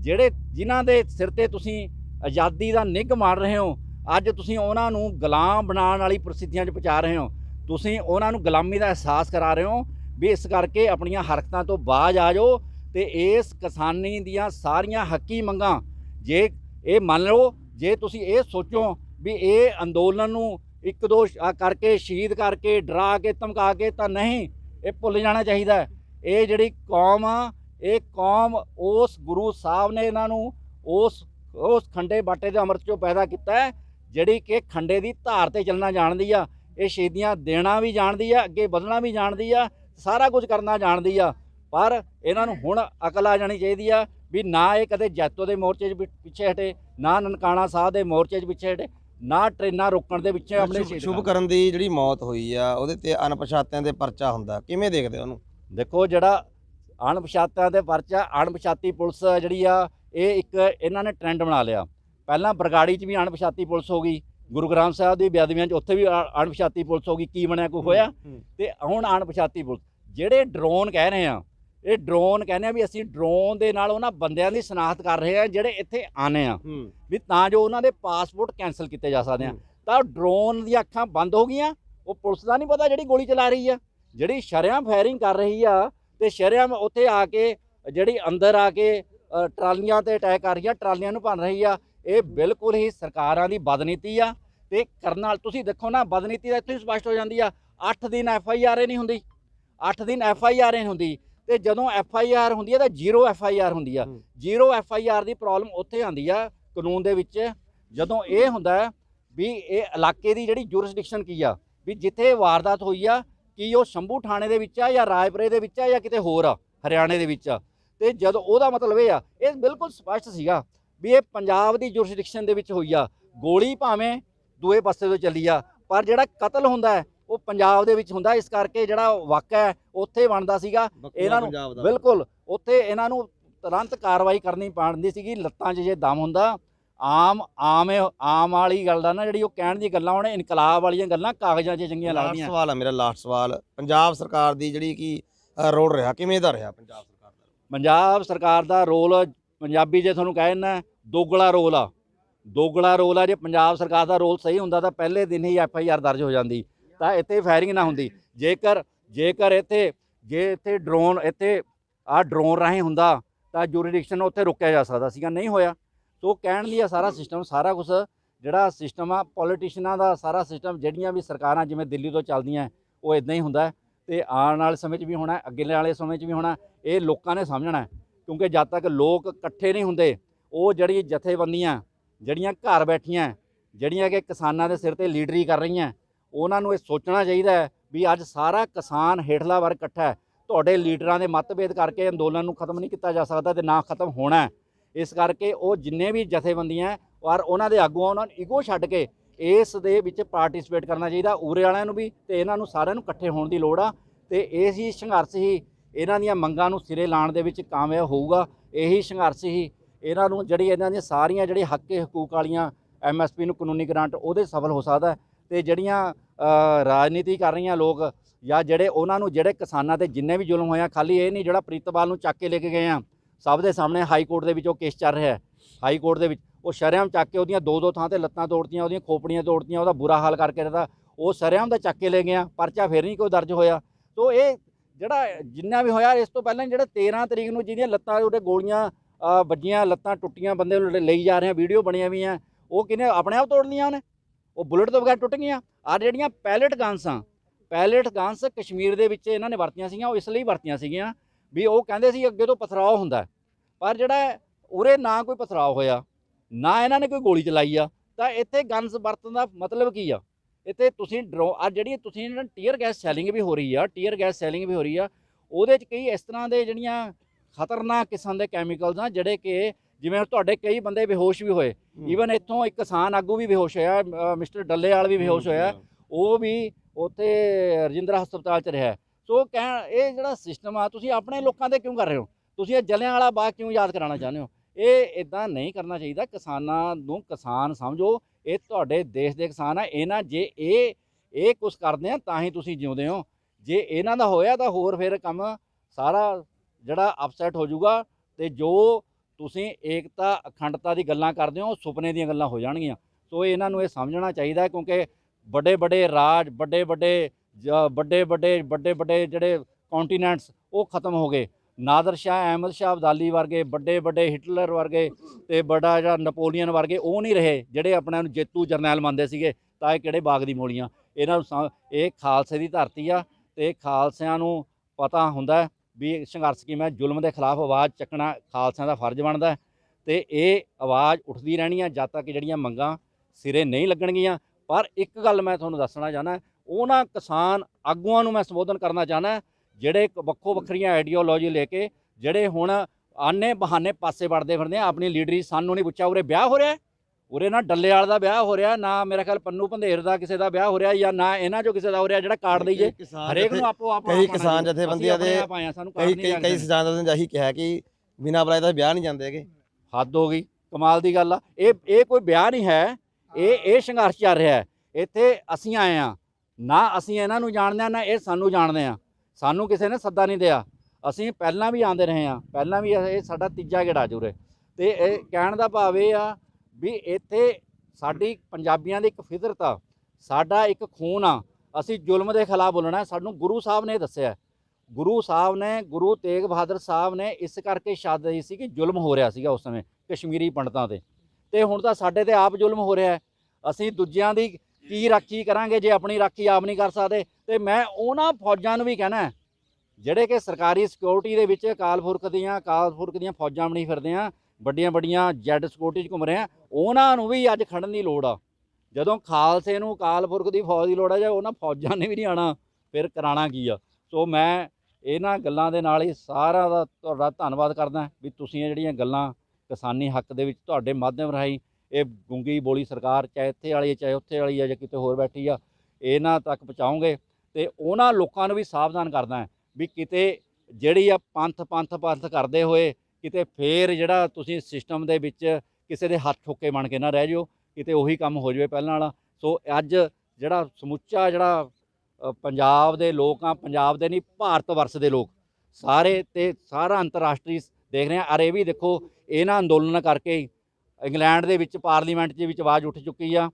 A: ਜਿਹੜੇ ਜਿਨ੍ਹਾਂ ਦੇ ਸਿਰ ਤੇ ਤੁਸੀਂ ਆਜ਼ਾਦੀ ਦਾ ਨਿੱਘ ਮਾਰ ਰਹੇ ਹੋ, ਅੱਜ ਤੁਸੀਂ ਉਹਨਾਂ ਨੂੰ ਗੁਲਾਮ ਬਣਾਉਣ ਵਾਲੀ ਪ੍ਰਸਿੱਧੀਆਂ 'ਚ ਪਹੁੰਚਾ ਰਹੇ ਹੋ, ਤੁਸੀਂ ਉਹਨਾਂ ਨੂੰ ਗੁਲਾਮੀ ਦਾ ਅਹਿਸਾਸ ਕਰਾ ਰਹੇ ਹੋ ਵੀ ਇਸ ਕਰਕੇ ਆਪਣੀਆਂ ਹਰਕਤਾਂ ਤੋਂ ਬਾਜ ਆ ਜਾਓ ਤੇ ਇਸ ਕਿਸਾਨੀ ਦੀਆਂ ਸਾਰੀਆਂ ਹੱਕੀ ਮੰਗਾਂ, ਜੇ ਇਹ ਮੰਨ ਲਓ, ਜੇ ਤੁਸੀਂ ਇਹ ਸੋਚੋ ਵੀ ਇਹ ਅੰਦੋਲਨ ਨੂੰ ਇੱਕ ਦੋ ਸ਼- ਕਰਕੇ ਸ਼ਹੀਦ ਕਰਕੇ, ਡਰਾ ਕੇ, ਧਮਕਾ ਕੇ ਤਾਂ ਨਹੀਂ, ਇਹ ਭੁੱਲ ਜਾਣਾ ਚਾਹੀਦਾ ਹੈ। ਇਹ ਜਿਹੜੀ ਕੌਮ ਆ ਇਹ ਕੌਮ ਉਸ ਗੁਰੂ ਸਾਹਿਬ ਨੇ ਇਹਨਾਂ ਨੂੰ ਉਸ ਉਸ ਖੰਡੇ ਬਾਟੇ ਦੇ ਅੰਮ੍ਰਿਤ ਚੋਂ ਪੈਦਾ ਕੀਤਾ ਹੈ ਜਿਹੜੀ ਕਿ ਖੰਡੇ ਦੀ ਧਾਰ ਤੇ ਚੱਲਣਾ ਜਾਣਦੀ ਆ। ਇਹ ਸ਼ਹੀਦੀਆਂ ਦੇਣਾ ਵੀ ਜਾਣਦੀ ਆ ਅੱਗੇ ਵਧਣਾ ਵੀ ਜਾਣਦੀ ਆ ਸਾਰਾ ਕੁਝ ਕਰਨਾ ਜਾਣਦੀ ਆ। ਪਰ ਇਹਨਾਂ ਨੂੰ ਹੁਣ ਅਕਲ ਆ ਜਾਣੀ ਚਾਹੀਦੀ ਆ ਵੀ ਨਾ ਇਹ ਕਦੇ ਜੈਤੋ ਦੇ ਮੋਰਚੇ 'ਚ ਪਿੱਛੇ ਹਟੇ ਨਾ ਨਨਕਾਣਾ ਸਾਹਿਬ ਦੇ ਮੋਰਚੇ 'ਚ ਪਿੱਛੇ ਹਟੇ ਨਾ ਟ੍ਰੇਨਾਂ ਰੋਕਣ ਦੇ ਪਿੱਛੇ ਆਪਣੇ
B: ਸ਼ੁਭ-
A: ਕਰਨ।
B: ਦੀ ਜਿਹੜੀ ਮੌਤ ਹੋਈ ਆ ਉਹਦੇ ਤੇ ਅਣਪਛਾਤਿਆਂ ਦੇ ਪਰਚਾ ਹੁੰਦਾ ਕਿਵੇਂ ਦੇਖਦੇ ਉਹਨੂੰ?
A: ਦੇਖੋ ਜਿਹੜਾ ਅਣਪਛਾਤਿਆਂ ਦੇ ਪਰਚਾ ਅਣਪਛਾਤੀ ਪੁਲਿਸ ਜਿਹੜੀ ਆ ਇਹ ਇੱਕ ਇਹਨਾਂ ਨੇ ਟ੍ਰੈਂਡ ਬਣਾ ਲਿਆ। ਪਹਿਲਾਂ ਬਰਗਾੜੀ 'ਚ ਵੀ ਅਣਪਛਾਤੀ ਪੁਲਿਸ ਹੋ ਗਈ ਗੁਰੂ ਗ੍ਰੰਥ ਸਾਹਿਬ ਦੀ ਬੇਅਦਬੀਆਂ 'ਚ ਉੱਥੇ ਵੀ ਅਣਪਛਾਤੀ ਪੁਲਿਸ ਹੋ ਗਈ ਕੀ ਬਣਿਆ ਕੋਈ ਹੋਇਆ? ਤੇ ਹੁਣ ਅਣਪਛਾਤੀ ਪੁਲਿਸ। ਜਿਹੜੇ ਡਰੋਨ ਕਹਿ ਰਹੇ ਆ ਇਹ ਡਰੋਨ ਕਹਿੰਦੇ ਆ ਵੀ ਅਸੀਂ ਡਰੋਨ ਦੇ ਨਾਲ ਉਹਨਾਂ ਬੰਦਿਆਂ ਦੀ ਸ਼ਨਾਖਤ ਕਰ ਰਹੇ ਆ ਜਿਹੜੇ ਇੱਥੇ ਆਨੇ ਆ। ਵੀ ਤਾਂ ਜੋ ਉਹਨਾਂ ਦੇ ਪਾਸਪੋਰਟ ਕੈਨਸਲ ਕੀਤੇ ਜਾ ਸਕਦੇ ਆ। ਤਾਂ ਡਰੋਨ ਦੀਆਂ ਅੱਖਾਂ ਬੰਦ ਹੋ ਗਈਆਂ ਉਹ ਪੁਲਿਸ ਦਾ ਨਹੀਂ ਪਤਾ ਜਿਹੜੀ ਗੋਲੀ ਚਲਾ ਰਹੀ ਆ। ਜਿਹੜੀ ਸ਼ਰਿਆਂ ਫਾਇਰਿੰਗ ਕਰ ਰਹੀ ਆ ਤੇ ਸ਼ਰਿਆਂ ਉੱਥੇ ਆ ਕੇ ਜਿਹੜੀ ਅੰਦਰ ਆ ਕੇ ਟਰਾਲੀਆਂ ਤੇ ਅਟੈਕ ਕਰ ਰਹੀ ਆ ਟਰਾਲੀਆਂ ਨੂੰ ਭੰਨ ਰਹੀ ਆ। ਇਹ ਬਿਲਕੁਲ ਹੀ ਸਰਕਾਰਾਂ ਦੀ ਬਦਨੀਤੀ ਆ ਤੇ ਕਰਨ ਨਾਲ ਤੁਸੀਂ ਦੇਖੋ ਨਾ ਬਦਨੀਤੀ ਦਾ ਇੱਥੇ ਹੀ ਸਪਸ਼ਟ ਹੋ ਜਾਂਦੀ ਆ। 8 ਦਿਨ ਐਫ ਆਈ ਆਰ ਨਹੀਂ ਹੁੰਦੀ। 8 ਦਿਨ ਐਫ ਆਈ ਆਰ ਨਹੀਂ ਹੁੰਦੀ ਤੇ ਜਦੋਂ ਐਫ ਆਈ ਆਰ ਹੁੰਦੀ ਆ ਤਾਂ ਜ਼ੀਰੋ ਐਫ ਆਈ ਆਰ ਹੁੰਦੀ ਆ। ਜ਼ੀਰੋ ਐਫ ਆਈ ਆਰ ਦੀ ਪ੍ਰੋਬਲਮ ਉੱਥੇ ਆਉਂਦੀ ਆ ਕਾਨੂੰਨ ਦੇ ਵਿੱਚ। ਜਦੋਂ ਇਹ ਹੁੰਦਾ ਵੀ ਇਹ ਇਲਾਕੇ ਦੀ ਜਿਹੜੀ ਜੁਰਿਸਡਿਕਸ਼ਨ ਕੀ ਆ ਵੀ ਜਿੱਥੇ ਵਾਰਦਾਤ ਹੋਈ ਆ ਕੀ ਉਹ ਸ਼ੰਭੂ ਥਾਣੇ ਦੇ ਵਿੱਚ ਆ ਜਾਂ ਰਾਏਪੁਰੇ ਦੇ ਵਿੱਚ ਆ ਜਾਂ ਕਿਤੇ ਹੋਰ ਆ ਹਰਿਆਣੇ ਦੇ ਵਿੱਚ ਆ? ਤੇ ਜਦੋਂ ਉਹਦਾ ਮਤਲਬ ਇਹ ਆ ਇਹ ਬਿਲਕੁਲ ਸਪਸ਼ਟ ਸੀਗਾ ਵੀ ਇਹ ਪੰਜਾਬ ਦੀ ਜੁਰਿਸਡਿਕਸ਼ਨ ਦੇ ਵਿੱਚ ਹੋਈ ਆ। ਗੋਲੀ ਭਾਵੇਂ ਦੂਏ ਪਾਸੇ ਤੋਂ ਚੱਲੀ ਆ ਪਰ ਜਿਹੜਾ ਕਤਲ ਹੁੰਦਾ ਹੈ ਉਹ ਪੰਜਾਬ ਦੇ ਵਿੱਚ ਹੁੰਦਾ ਇਸ ਕਰਕੇ ਜਿਹੜਾ ਵਾਕਿਆ ਹੈ ਉੱਥੇ ਬਣਦਾ ਸੀਗਾ। ਇਹਨਾਂ ਨੂੰ ਬਿਲਕੁਲ ਉੱਥੇ ਇਹਨਾਂ ਨੂੰ ਤੁਰੰਤ ਕਾਰਵਾਈ ਕਰਨੀ ਪੈਂਦੀ ਸੀਗੀ। ਲੱਤਾਂ 'ਚ ਜੇ ਦਮ ਹੁੰਦਾ ਆਮ ਆਮ ਆਮ ਵਾਲੀ ਗੱਲ ਦਾ ਨਾ ਜਿਹੜੀ ਉਹ ਕਹਿਣ ਦੀ ਗੱਲਾਂ ਉਹਨੇ ਇਨਕਲਾਬ ਵਾਲੀਆਂ ਗੱਲਾਂ ਕਾਗਜ਼ਾਂ 'ਚ ਚੰਗੀਆਂ
B: ਲਾਸਟ
A: ਲੱਗਦੀਆਂ।
B: ਸਵਾਲ ਆ ਮੇਰਾ ਲਾਸਟ ਸਵਾਲ। ਪੰਜਾਬ ਸਰਕਾਰ ਦੀ ਜਿਹੜੀ ਕੀ ਅ, ਰੋਲ ਰਿਹਾ ਕਿਵੇਂ ਦਾ ਰਿਹਾ ਪੰਜਾਬ ਸਰਕਾਰ ਦਾ
A: ਪੰਜਾਬ ਸਰਕਾਰ ਦਾ ਰੋਲ ਪੰਜਾਬੀ ਜੇ ਤੁਹਾਨੂੰ ਕਹਿ ਨਾ ਦੋਗਲਾ ਰੋਲ ਆ। ਦੋਗਲਾ ਰੋਲ ਆ ਜੇ ਪੰਜਾਬ ਸਰਕਾਰ ਦਾ ਰੋਲ ਸਹੀ ਹੁੰਦਾ ਤਾਂ ਪਹਿਲੇ ਦਿਨ ਹੀ ਐਫ ਆਈ ਆਰ ਦਰਜ ਹੋ ਜਾਂਦੀ। ਤਾਂ ਇੱਥੇ ਫਾਇਰਿੰਗ ਨਾ ਹੁੰਦੀ। ਜੇਕਰ ਜੇਕਰ ਇੱਥੇ ਜੇ ਇੱਥੇ ਡਰੋਨ ਇੱਥੇ ਆ ਡਰੋਨ ਰਾਹੀਂ ਹੁੰਦਾ ਤਾਂ ਜੁਰੀਡਿਕਸ਼ਨ ਉੱਥੇ ਰੁਕਿਆ ਜਾ ਸਕਦਾ ਸੀਗਾ ਨਹੀਂ ਹੋਇਆ। ਸੋ ਕਹਿਣ ਲਈ ਆ ਸਾਰਾ ਸਿਸਟਮ ਸਾਰਾ ਕੁਝ ਜਿਹੜਾ ਸਿਸਟਮ ਆ ਪੋਲੀਟੀਸ਼ੀਅਨਾਂ ਦਾ ਸਾਰਾ ਸਿਸਟਮ ਜਿਹੜੀਆਂ ਵੀ ਸਰਕਾਰਾਂ ਜਿਵੇਂ ਦਿੱਲੀ ਤੋਂ ਚੱਲਦੀਆਂ ਉਹ ਇਦਾਂ ਹੀ ਹੁੰਦਾ ਹੈ। ਤੇ ਆਉਣ ਵਾਲੇ ਸਮੇਂ 'ਚ ਵੀ ਹੋਣਾ ਹੈ, ਅੱਗੇ ਵਾਲੇ ਸਮੇਂ 'ਚ ਵੀ ਹੋਣਾ ਇਹ ਲੋਕਾਂ ਨੇ ਸਮਝਣਾ ਕਿਉਂਕਿ ਜਦ ਤੱਕ ਲੋਕ ਇਕੱਠੇ ਨਹੀਂ ਹੁੰਦੇ ਉਹ ਜਿਹੜੀ ਜਥੇਬੰਦੀਆਂ ਜਿਹੜੀਆਂ ਘਰ ਬੈਠੀਆਂ ਜਿਹੜੀਆਂ ਕਿ ਕਿਸਾਨਾਂ ਦੇ ਸਿਰ ਤੇ ਲੀਡਰੀ ਕਰ ਰਹੀਆਂ ਉਹਨਾਂ ਨੂੰ ਇਹ ਸੋਚਣਾ ਚਾਹੀਦਾ ਹੈ ਵੀ ਅੱਜ ਸਾਰਾ ਕਿਸਾਨ ਹੇਠਲਾ ਵਰਗ ਇਕੱਠਾ ਹੈ। ਤੁਹਾਡੇ ਲੀਡਰਾਂ ਦੇ ਮਤਭੇਦ ਕਰਕੇ ਅੰਦੋਲਨ ਨੂੰ ਖਤਮ ਨਹੀਂ ਕੀਤਾ ਜਾ ਸਕਦਾ ਤੇ ਨਾ ਖਤਮ ਹੋਣਾ ਇਸ ਕਰਕੇ ਉਹ ਜਿੰਨੇ ਵੀ ਜਥੇਬੰਦੀਆਂ ਔਰ ਉਹਨਾਂ ਦੇ ਆਗੂਆਂ ਉਹਨਾਂ ਨੂੰ ਈਗੋ ਛੱਡ ਕੇ ਇਸ ਦੇ ਵਿੱਚ ਪਾਰਟਿਸਿਪੇਟ ਕਰਨਾ ਚਾਹੀਦਾ, ਉਰੇ ਵਾਲਿਆਂ ਨੂੰ ਵੀ ਤੇ ਇਹਨਾਂ ਨੂੰ ਸਾਰਿਆਂ ਨੂੰ ਇਕੱਠੇ ਹੋਣ ਦੀ ਲੋੜ ਆ। ਤੇ ਇਹ ਹੀ ਸੰਘਰਸ਼ ਹੀ ਇਹਨਾਂ ਦੀਆਂ ਮੰਗਾਂ ਨੂੰ ਸਿਰੇ ਲਾਉਣ ਦੇ ਵਿੱਚ ਕਾਮਯਾਬ ਹੋਊਗਾ। ਇਹੀ ਸੰਘਰਸ਼ ਹੀ ਇਹਨਾਂ ਨੂੰ ਜਿਹੜੀ ਇਹਨਾਂ ਦੀਆਂ ਸਾਰੀਆਂ ਜਿਹੜੇ ਹੱਕੇ ਹਕੂਕ ਵਾਲੀਆਂ ਐਮਐਸਪੀ ਨੂੰ ਕਾਨੂੰਨੀ ਗਰੰਟ ਉਹਦੇ ਸਫਲ ਹੋ ਸਕਦਾ ਹੈ ਤੇ ਜਿਹੜੀਆਂ ਰਾਜਨੀਤੀ ਕਰ ਰਹੀਆਂ ਲੋਕ ਜਾਂ ਜਿਹੜੇ ਉਹਨਾਂ ਨੂੰ ਜਿਹੜੇ ਕਿਸਾਨਾਂ ਤੇ ਜਿੰਨੇ ਵੀ ਜ਼ੁਲਮ ਹੋਇਆ, ਖਾਲੀ ਇਹ ਨਹੀਂ ਜਿਹੜਾ ਪ੍ਰੀਤਪਾਲ ਨੂੰ ਚੱਕ ਕੇ ਲੈ ਕੇ ਗਏ ਆ। ਸਭ ਦੇ ਸਾਹਮਣੇ ਹਾਈ ਕੋਰਟ ਦੇ ਵਿੱਚ ਉਹ ਕੇਸ ਚੱਲ ਰਿਹਾ ਹੈ। ਹਾਈ ਕੋਰਟ ਦੇ ਵਿੱਚ ਉਹ ਸ਼ਰੇਆਮ ਚੱਕ ਕੇ ਉਹਦੀਆਂ ਦੋ ਦੋ ਥਾਂ ਤੇ ਲੱਤਾਂ ਤੋੜਤੀਆਂ, ਉਹਦੀਆਂ ਖੋਪੜੀਆਂ ਤੋੜਤੀਆਂ, ਉਹਦਾ ਬੁਰਾ ਹਾਲ ਕਰਕੇ ਦਿੱਤਾ ਉਹ ਸ਼ਰੇਆਮ ਦਾ ਚੱਕ ਕੇ ਲੈ ਗਿਆ, ਪਰਚਾ ਫਿਰ ਨਹੀਂ ਕੋਈ ਦਰਜ ਹੋਇਆ। ਸੋ ਇਹ ਜਿਹੜਾ ਜਿੰਨਾ ਵੀ ਹੋਇਆ, ਇਸ ਤੋਂ ਪਹਿਲਾਂ ਜਿਹੜਾ 13 ਤਰੀਕ ਨੂੰ ਜਿਹਦੀਆਂ ਲੱਤਾਂ ਉਹਦੇ ਗੋਲੀਆਂ ਵੱਜੀਆਂ, ਲੱਤਾਂ ਟੁੱਟੀਆਂ, ਬੰਦੇ ਨੂੰ ਲਈ ਜਾ ਰਹੇ ਆ ਵੀਡੀਓ ਬਣੀਆਂ ਵੀ ਆ ਉਹ ਕਿਨੇ ਆਪਣੇ ਆਪ ਤੋੜ ਲਈਆਂ ਉਹਨੇ? ਉਹ ਬੁਲਟ ਤੋਂ ਬਗੈਰ ਟੁੱਟ ਗਈਆਂ। ਆ ਜਿਹੜੀਆਂ ਪੈਲਟ ਗਨਸ ਆ ਪੈਲਟ ਗਾਂਸ ਕਸ਼ਮੀਰ ਦੇ ਵਿੱਚ ਇਹਨਾਂ ਨੇ ਵਰਤੀਆਂ ਸੀਗੀਆਂ, ਉਹ ਇਸ ਲਈ ਵਰਤੀਆਂ ਸੀਗੀਆਂ ਵੀ ਉਹ ਕਹਿੰਦੇ ਸੀ ਅੱਗੇ ਤੋਂ ਪਥਰਾਓ ਹੁੰਦਾ। ਪਰ ਜਿਹੜਾ ਉਰੇ ਨਾ ਕੋਈ ਪਥਰਾਓ ਹੋਇਆ ਨਾ ਇਹਨਾਂ ਨੇ ਕੋਈ ਗੋਲੀ ਚਲਾਈ ਆ ਤਾਂ ਇੱਥੇ ਗਨਸ ਵਰਤਣ ਦਾ ਮਤਲਬ ਕੀ ਆ? ਇੱਥੇ ਤੁਸੀਂ ਡਰੋ ਆ ਜਿਹੜੀ ਤੁਸੀਂ ਇਹਨਾਂ ਟੀਅਰ ਗੈਸ ਸੈਲਿੰਗ ਵੀ ਹੋ ਰਹੀ ਆ ਟੀਅਰ ਗੈਸ ਸੈਲਿੰਗ ਵੀ ਹੋ ਰਹੀ ਆ ਉਹਦੇ 'ਚ ਕਈ ਇਸ ਤਰ੍ਹਾਂ ਦੇ ਜਿਹੜੀਆਂ ਖਤਰਨਾਕ ਕਿਸਮ ਦੇ ਕੈਮੀਕਲਸ ਆ ਜਿਹੜੇ ਕਿ ਜਿਵੇਂ ਤੁਹਾਡੇ ਕਈ ਬੰਦੇ ਬੇਹੋਸ਼ ਵੀ ਹੋਏ ਈਵਨ ਇੱਥੋਂ ਇੱਕ ਕਿਸਾਨ ਆਗੂ ਵੀ ਬੇਹੋਸ਼ ਹੋਇਆ ਮਿਸਟਰ ਡੱਲੇਵਾਲ ਵੀ ਬੇਹੋਸ਼ ਹੋਇਆ ਉਹ ਵੀ ਉੱਥੇ ਰਜਿੰਦਰਾ ਹਸਪਤਾਲ 'ਚ ਰਿਹਾ। ਸੋ ਕਹਿ ਇਹ ਜਿਹੜਾ ਸਿਸਟਮ ਆ ਤੁਸੀਂ ਆਪਣੇ ਲੋਕਾਂ ਦੇ ਕਿਉਂ ਕਰ ਰਹੇ ਹੋ? ਤੁਸੀਂ ਇਹ ਜਲਿਆਂ ਵਾਲਾ ਬਾਗ ਕਿਉਂ ਯਾਦ ਕਰਾਉਣਾ ਚਾਹੁੰਦੇ ਹੋ? ਇਹ ਇਦਾਂ ਨਹੀਂ ਕਰਨਾ ਚਾਹੀਦਾ। ਕਿਸਾਨਾਂ ਨੂੰ ਕਿਸਾਨ ਸਮਝੋ ਇਹ ਤੁਹਾਡੇ ਦੇਸ਼ ਦੇ ਕਿਸਾਨ ਆ। ਇਹਨਾਂ ਜੇ ਇਹ ਇਹ ਕੁਝ ਕਰਦੇ ਆ ਤਾਂ ਹੀ ਤੁਸੀਂ ਜਿਉਂਦੇ ਹੋ। ਜੇ ਇਹਨਾਂ ਦਾ ਹੋਇਆ ਤਾਂ ਹੋਰ ਫਿਰ ਕੰਮ ਸਾਰਾ ਜਿਹੜਾ ਅਪਸੈਟ ਹੋ ਜਾਊਗਾ ਤੇ ਜੋ ਤੁਸੀਂ ਏਕਤਾ ਅਖੰਡਤਾ ਦੀ ਗੱਲਾਂ ਕਰਦੇ ਹੋ ਉਹ ਸੁਪਨੇ ਦੀਆਂ ਗੱਲਾਂ ਹੋ ਜਾਣਗੀਆਂ। ਸੋ ਇਹਨਾਂ ਨੂੰ ਇਹ ਸਮਝਣਾ ਚਾਹੀਦਾ ਕਿਉਂਕਿ ਵੱਡੇ ਵੱਡੇ ਰਾਜ ਵੱਡੇ ਵੱਡੇ ਵੱਡੇ ਵੱਡੇ ਵੱਡੇ ਵੱਡੇ ਜਿਹੜੇ ਕੌਂਟੀਨੈਂਟਸ ਉਹ ਖਤਮ ਹੋ ਗਏ। ਨਾਦਰ ਸ਼ਾਹ, ਅਹਿਮਦ ਸ਼ਾਹ, ਅਬਦਾਲੀ ਵਰਗੇ, ਵੱਡੇ ਵੱਡੇ ਹਿਟਲਰ ਵਰਗੇ ਤੇ ਬੜਾ ਜਿਹੜਾ ਨਪੋਲੀਅਨ ਵਰਗੇ ਉਹ ਨਹੀਂ ਰਹੇ, ਜਿਹੜੇ ਆਪਣਿਆਂ ਨੂੰ ਜੇਤੂ ਜਰਨੈਲ ਮੰਨਦੇ ਸੀਗੇ, ਤਾਂ ਇਹ ਕਿਹੜੇ ਬਾਗ ਦੀ ਮੋਲੀਆਂ ਇਹਨਾਂ ਨੂੰ ਸਮ- ਇਹ ਖਾਲਸੇ ਦੀ ਧਰਤੀ ਆ ਤੇ ਖਾਲਸਿਆਂ ਨੂੰ ਪਤਾ ਹੁੰਦਾ ਵੀ ਸੰਘਰਸ਼ ਕੀ ਮੈਂ ਜ਼ੁਲਮ ਦੇ ਖਿਲਾਫ ਆਵਾਜ਼ ਚੱਕਣਾ ਖਾਲਸਿਆਂ ਦਾ ਫਰਜ਼ ਬਣਦਾ ਹੈ ਤੇ ਇਹ ਆਵਾਜ਼ ਉੱਠਦੀ ਰਹਿਣੀ ਆ, ਜਦ ਤੱਕ ਜਿਹੜੀਆਂ ਮੰਗਾਂ ਸਿਰੇ ਨਹੀਂ ਲੱਗਣਗੀਆਂ। ਪਰ ਇੱਕ ਗੱਲ ਮੈਂ ਤੁਹਾਨੂੰ ਦੱਸਣਾ ਚਾਹਨਾ ਉਹਨਾਂ ਕਿਸਾਨ ਆਗੂਆਂ ਨੂੰ ਮੈਂ ਸੰਬੋਧਨ ਕਰਨਾ ਚਾਹਨਾ ਜਿਹੜੇ ਵੱਖੋ ਵੱਖਰੀਆਂ ਆਈਡੀਓਲੋਜੀ ਲੈ ਕੇ ਜਿਹੜੇ ਹੁਣ ਆਨੇ ਬਹਾਨੇ ਪਾਸੇ ਵੜਦੇ ਫਿਰਦੇ ਆ ਆਪਣੀ ਲੀਡਰੀ ਸਾਨੂੰ ਨਹੀਂ ਪੁੱਛਿਆ ਉਰੇ ਵਿਆਹ ਹੋ ਰਿਹਾ? ਉਰੇ ਨਾ ਡੱਲੇਵਾਲ ਦਾ ਵਿਆਹ ਹੋ ਰਿਹਾ ਨਾ ਮੇਰਾ ਖਿਆਲ ਪੰਨੂ ਭੰਦੇਰ ਦਾ ਕਿਸੇ ਦਾ ਵਿਆਹ ਹੋ ਰਿਹਾ ਜਾਂ ਨਾ ਇਹਨਾਂ ਚੋਂ ਕਿਸੇ ਦਾ ਹੋ ਰਿਹਾ ਜਿਹੜਾ ਕਾਰਡ ਦਈਏ ਹਰੇਕ ਨੂੰ ਆਪੋ ਆਪ
B: ਕਈ ਕਿਸਾਨ ਜਥੇਬੰਦੀਆਂ ਦੇ ਕਈ ਕਈ ਕਈ ਸਿਧਾਂਤਾਂ ਨੇ ਇਹੀ ਕਿਹਾ ਕਿ ਬਿਨਾਂ ਬੁਲਾਏ ਤਾਂ ਵਿਆਹ ਨਹੀਂ ਜਾਂਦੇ ਹੈਗੇ।
A: ਹੱਦ ਹੋ ਗਈ ਕਮਾਲ ਦੀ ਗੱਲ ਆ। ਇਹ ਇਹ ਕੋਈ ਵਿਆਹ ਨਹੀਂ ਹੈ ਇਹ ਇਹ ਸੰਘਰਸ਼ ਚੱਲ ਰਿਹਾ ਇੱਥੇ ਅਸੀਂ ਆਏ ਆ ਨਾ ਅਸੀਂ ਇਹਨਾਂ ਨੂੰ ਜਾਣਦੇ ਆ ਨਾ ਇਹ ਸਾਨੂੰ ਜਾਣਦੇ ਆ ਸਾਨੂੰ ਕਿਸੇ ਨੇ ਸੱਦਾ ਨਹੀਂ ਦਿਆ। ਅਸੀਂ ਪਹਿਲਾਂ ਵੀ ਆਉਂਦੇ ਰਹੇ ਆ ਪਹਿਲਾਂ ਵੀ ਇਹ ਸਾਡਾ ਤੀਜਾ ਗੇੜਾ ਜੁਰੇ ਤੇ ਇਹ ਕਹਿਣ ਦਾ ਭਾਵ ਇਹ ਆ ਵੀ ਇੱਥੇ ਸਾਡੀ ਪੰਜਾਬੀਆਂ ਦੀ ਇੱਕ ਫਿਤਰਤ ਆ। ਸਾਡਾ ਇੱਕ ਖੂਨ ਆ। ਅਸੀਂ ਜ਼ੁਲਮ ਦੇ ਖਿਲਾਫ ਬੋਲਣਾ ਸਾਨੂੰ ਗੁਰੂ ਸਾਹਿਬ ਨੇ ਦੱਸਿਆ ਗੁਰੂ ਸਾਹਿਬ ਨੇ, ਗੁਰੂ ਤੇਗ ਬਹਾਦਰ ਸਾਹਿਬ ਨੇ ਇਸ ਕਰਕੇ ਸ਼ਾਦ ਰਹੀ ਸੀ ਕਿ ਜ਼ੁਲਮ ਹੋ ਰਿਹਾ ਸੀਗਾ ਉਸ ਸਮੇਂ ਕਸ਼ਮੀਰੀ ਪੰਡਤਾਂ ਤੇ। ਤੇ ਹੁਣ ਤਾਂ ਸਾਡੇ ਤੇ ਆਪ ਜ਼ੁਲਮ ਹੋ ਰਿਹਾ ਅਸੀਂ ਦੂਜਿਆਂ ਦੀ ਕੀ ਰਾਖੀ ਕਰਾਂਗੇ ਜੇ ਆਪਣੀ ਰਾਖੀ ਆਪ ਨਹੀਂ ਕਰ ਸਕਦੇ? ਤੇ ਮੈਂ ਉਹਨਾਂ ਫੌਜਾਂ ਨੂੰ ਵੀ ਕਹਿਣਾ ਜਿਹੜੇ ਕਿ ਸਰਕਾਰੀ ਸਿਕਿਉਰਿਟੀ ਦੇ ਵਿੱਚ ਅਕਾਲ ਪੁਰਖ ਦੀਆਂ ਅਕਾਲ ਪੁਰਖ ਦੀਆਂ ਫੌਜਾਂ ਬਣੀ ਫਿਰਦੇ ਆ, ਵੱਡੀਆਂ ਵੱਡੀਆਂ ਜੈਡ ਸਿਕਿਉਰਿਟੀ 'ਚ ਘੁੰਮ ਰਹੇ ਆ, ਉਹਨਾਂ ਨੂੰ ਵੀ ਅੱਜ ਖੜਨ ਦੀ ਲੋੜ ਆ। ਜਦੋਂ ਖਾਲਸੇ ਨੂੰ ਅਕਾਲ ਪੁਰਖ ਦੀ ਫੌਜ ਦੀ ਲੋੜ ਆ, ਜਾਂ ਉਹਨਾਂ ਫੌਜਾਂ ਨੇ ਵੀ ਨਹੀਂ ਆਣਾ ਫਿਰ ਕਰਾਣਾ ਕੀ ਆ? ਸੋ ਮੈਂ ਇਹਨਾਂ ਗੱਲਾਂ ਦੇ ਨਾਲ ਹੀ ਸਾਰਾ ਦਾ ਤੁਹਾਡਾ ਧੰਨਵਾਦ ਕਰਦਾ, ਵੀ ਤੁਸੀਂ ਜਿਹੜੀਆਂ ਗੱਲਾਂ ਕਿਸਾਨੀ ਹੱਕ ਦੇ ਵਿੱਚ ਤੁਹਾਡੇ ਮਾਧਿਅਮ ਰਾਹੀਂ ਇਹ ਗੁੰਗੀ ਬੋਲੀ ਸਰਕਾਰ, ਚਾਹੇ ਇੱਥੇ ਵਾਲੀ ਹੈ, ਚਾਹੇ ਉੱਥੇ ਵਾਲੀ ਹੈ, ਜਾਂ ਕਿਤੇ ਹੋਰ ਬੈਠੀ ਆ, ਇਹਨਾਂ ਤੱਕ ਪਹੁੰਚਾਉਂਗੇ ਤੇ ਉਹਨਾਂ ਲੋਕਾਂ ਨੂੰ ਵੀ ਸਾਵਧਾਨ ਕਰਦਾ ਵੀ ਕਿਤੇ ਜਿਹੜੀ ਆ ਪੰਥ ਪੰਥ ਪੰਥ ਕਰਦੇ ਹੋਏ ਕਿਤੇ ਫੇਰ ਜਿਹੜਾ ਤੁਸੀਂ ਸਿਸਟਮ ਦੇ ਵਿੱਚ ਕਿਸੇ ਦੇ ਹੱਥ ਠੋਕੇ ਬਣ ਕੇ ਨਾ ਰਹਿ ਜਿਓ, ਕਿਤੇ ਉਹੀ ਕੰਮ ਹੋ ਜਾਵੇ ਪਹਿਲਾਂ ਵਾਲਾ। ਸੋ ਅੱਜ ਜਿਹੜਾ ਸਮੁੱਚਾ ਜਿਹੜਾ ਪੰਜਾਬ ਦੇ ਲੋਕ ਆ, ਪੰਜਾਬ ਦੇ ਨਹੀਂ, ਭਾਰਤ ਵਰਸ ਦੇ ਲੋਕ, ਸਾਰੇ ਤੇ ਸਾਰਾ ਅੰਤਰਰਾਸ਼ਟਰੀ ਦੇਖ ਰਹੇ ਆ। ਅਰੇ ਵੀ ਦੇਖੋ, ਇਹਨਾਂ ਅੰਦੋਲਨਾਂ ਕਰਕੇ ਹੀ ਇੰਗਲੈਂਡ ਦੇ ਵਿੱਚ ਪਾਰਲੀਮੈਂਟ ਦੇ ਵਿੱਚ ਆਵਾਜ਼ ਉੱਠ ਚੁੱਕੀ ਆ।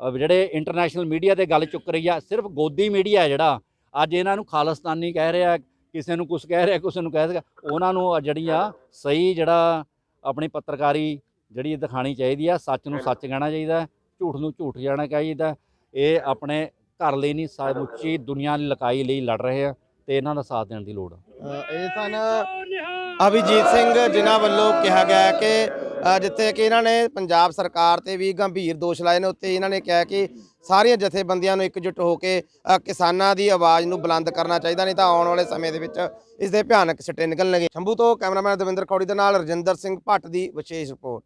A: ਜਿਹੜੇ ਇੰਟਰਨੈਸ਼ਨਲ ਮੀਡੀਆ ਤੇ ਗੱਲ ਚੁੱਕ ਰਹੀ ਆ, ਸਿਰਫ ਗੋਦੀ ਮੀਡੀਆ ਹੈ ਜਿਹੜਾ, ਅੱਜ ਇਹਨਾਂ ਨੂੰ ਖਾਲਿਸਤਾਨੀ ਕਹਿ ਰਿਹਾ, ਕਿਸੇ ਨੂੰ ਕੁਝ ਕਹਿ ਰਿਹਾ, ਕਿਸੇ ਨੂੰ ਕਹਿ ਰਿਹਾ, ਉਹਨਾਂ ਨੂੰ ਜਿਹੜੀ ਆ ਸਹੀ ਜਿਹੜਾ ਆਪਣੀ ਪੱਤਰਕਾਰੀ ਜਿਹੜੀ ਦਿਖਾਣੀ ਚਾਹੀਦੀ ਆ, ਸੱਚ ਨੂੰ ਸੱਚ ਕਹਿਣਾ ਚਾਹੀਦਾ, ਝੂਠ ਨੂੰ ਝੂਠ ਜਾਣਾ ਚਾਹੀਦਾ, ਇਹ ਆਪਣੇ ਘਰ ਲਈ ਨਹੀਂ, ਸਮੁੱਚੀ ਦੁਨੀਆ ਦੀ ਲਕਾਈ ਲਈ ਲੜ ਰਹੇ ਆ ਤੇ ਇਹਨਾਂ ਦਾ ਸਾਥ ਦੇਣ ਦੀ ਲੋੜ ਆ।
B: ਇਹ ਸਨ ਅਭਿਜੀਤ ਸਿੰਘ, ਜਿਨ੍ਹਾਂ ਵੱਲੋਂ ਕਿਹਾ ਗਿਆ ਕਿ ਜਿੱਥੇ ਕਿ ਇਹਨਾਂ ਨੇ ਪੰਜਾਬ ਸਰਕਾਰ ਤੇ ਵੀ ਗੰਭੀਰ ਦੋਸ਼ ਲਾਏ ਨੇ, ਉੱਤੇ ਇਹਨਾਂ ਨੇ ਕਿਹਾ ਕਿ ਸਾਰੀਆਂ ਜਥੇਬੰਦੀਆਂ ਨੂੰ ਇਕਜੁੱਟ ਹੋ ਕੇ ਕਿਸਾਨਾਂ ਦੀ ਆਵਾਜ਼ ਨੂੰ ਬੁਲੰਦ ਕਰਨਾ ਚਾਹੀਦਾ, ਨਹੀਂ ਤਾਂ ਆਉਣ ਵਾਲੇ ਸਮੇਂ ਦੇ ਵਿੱਚ ਇਸ ਦੇ ਭਿਆਨਕ ਸਿੱਟੇ ਨਿਕਲਣਗੇ। ਸ਼ੰਭੂ ਤੋਂ ਕੈਮਰਾਮੈਨ ਦਵਿੰਦਰ ਕੌੜੀ ਦੇ ਨਾਲ ਰਜਿੰਦਰ ਸਿੰਘ ਭੱਟ ਦੀ ਵਿਸ਼ੇਸ਼ ਰਿਪੋਰਟ।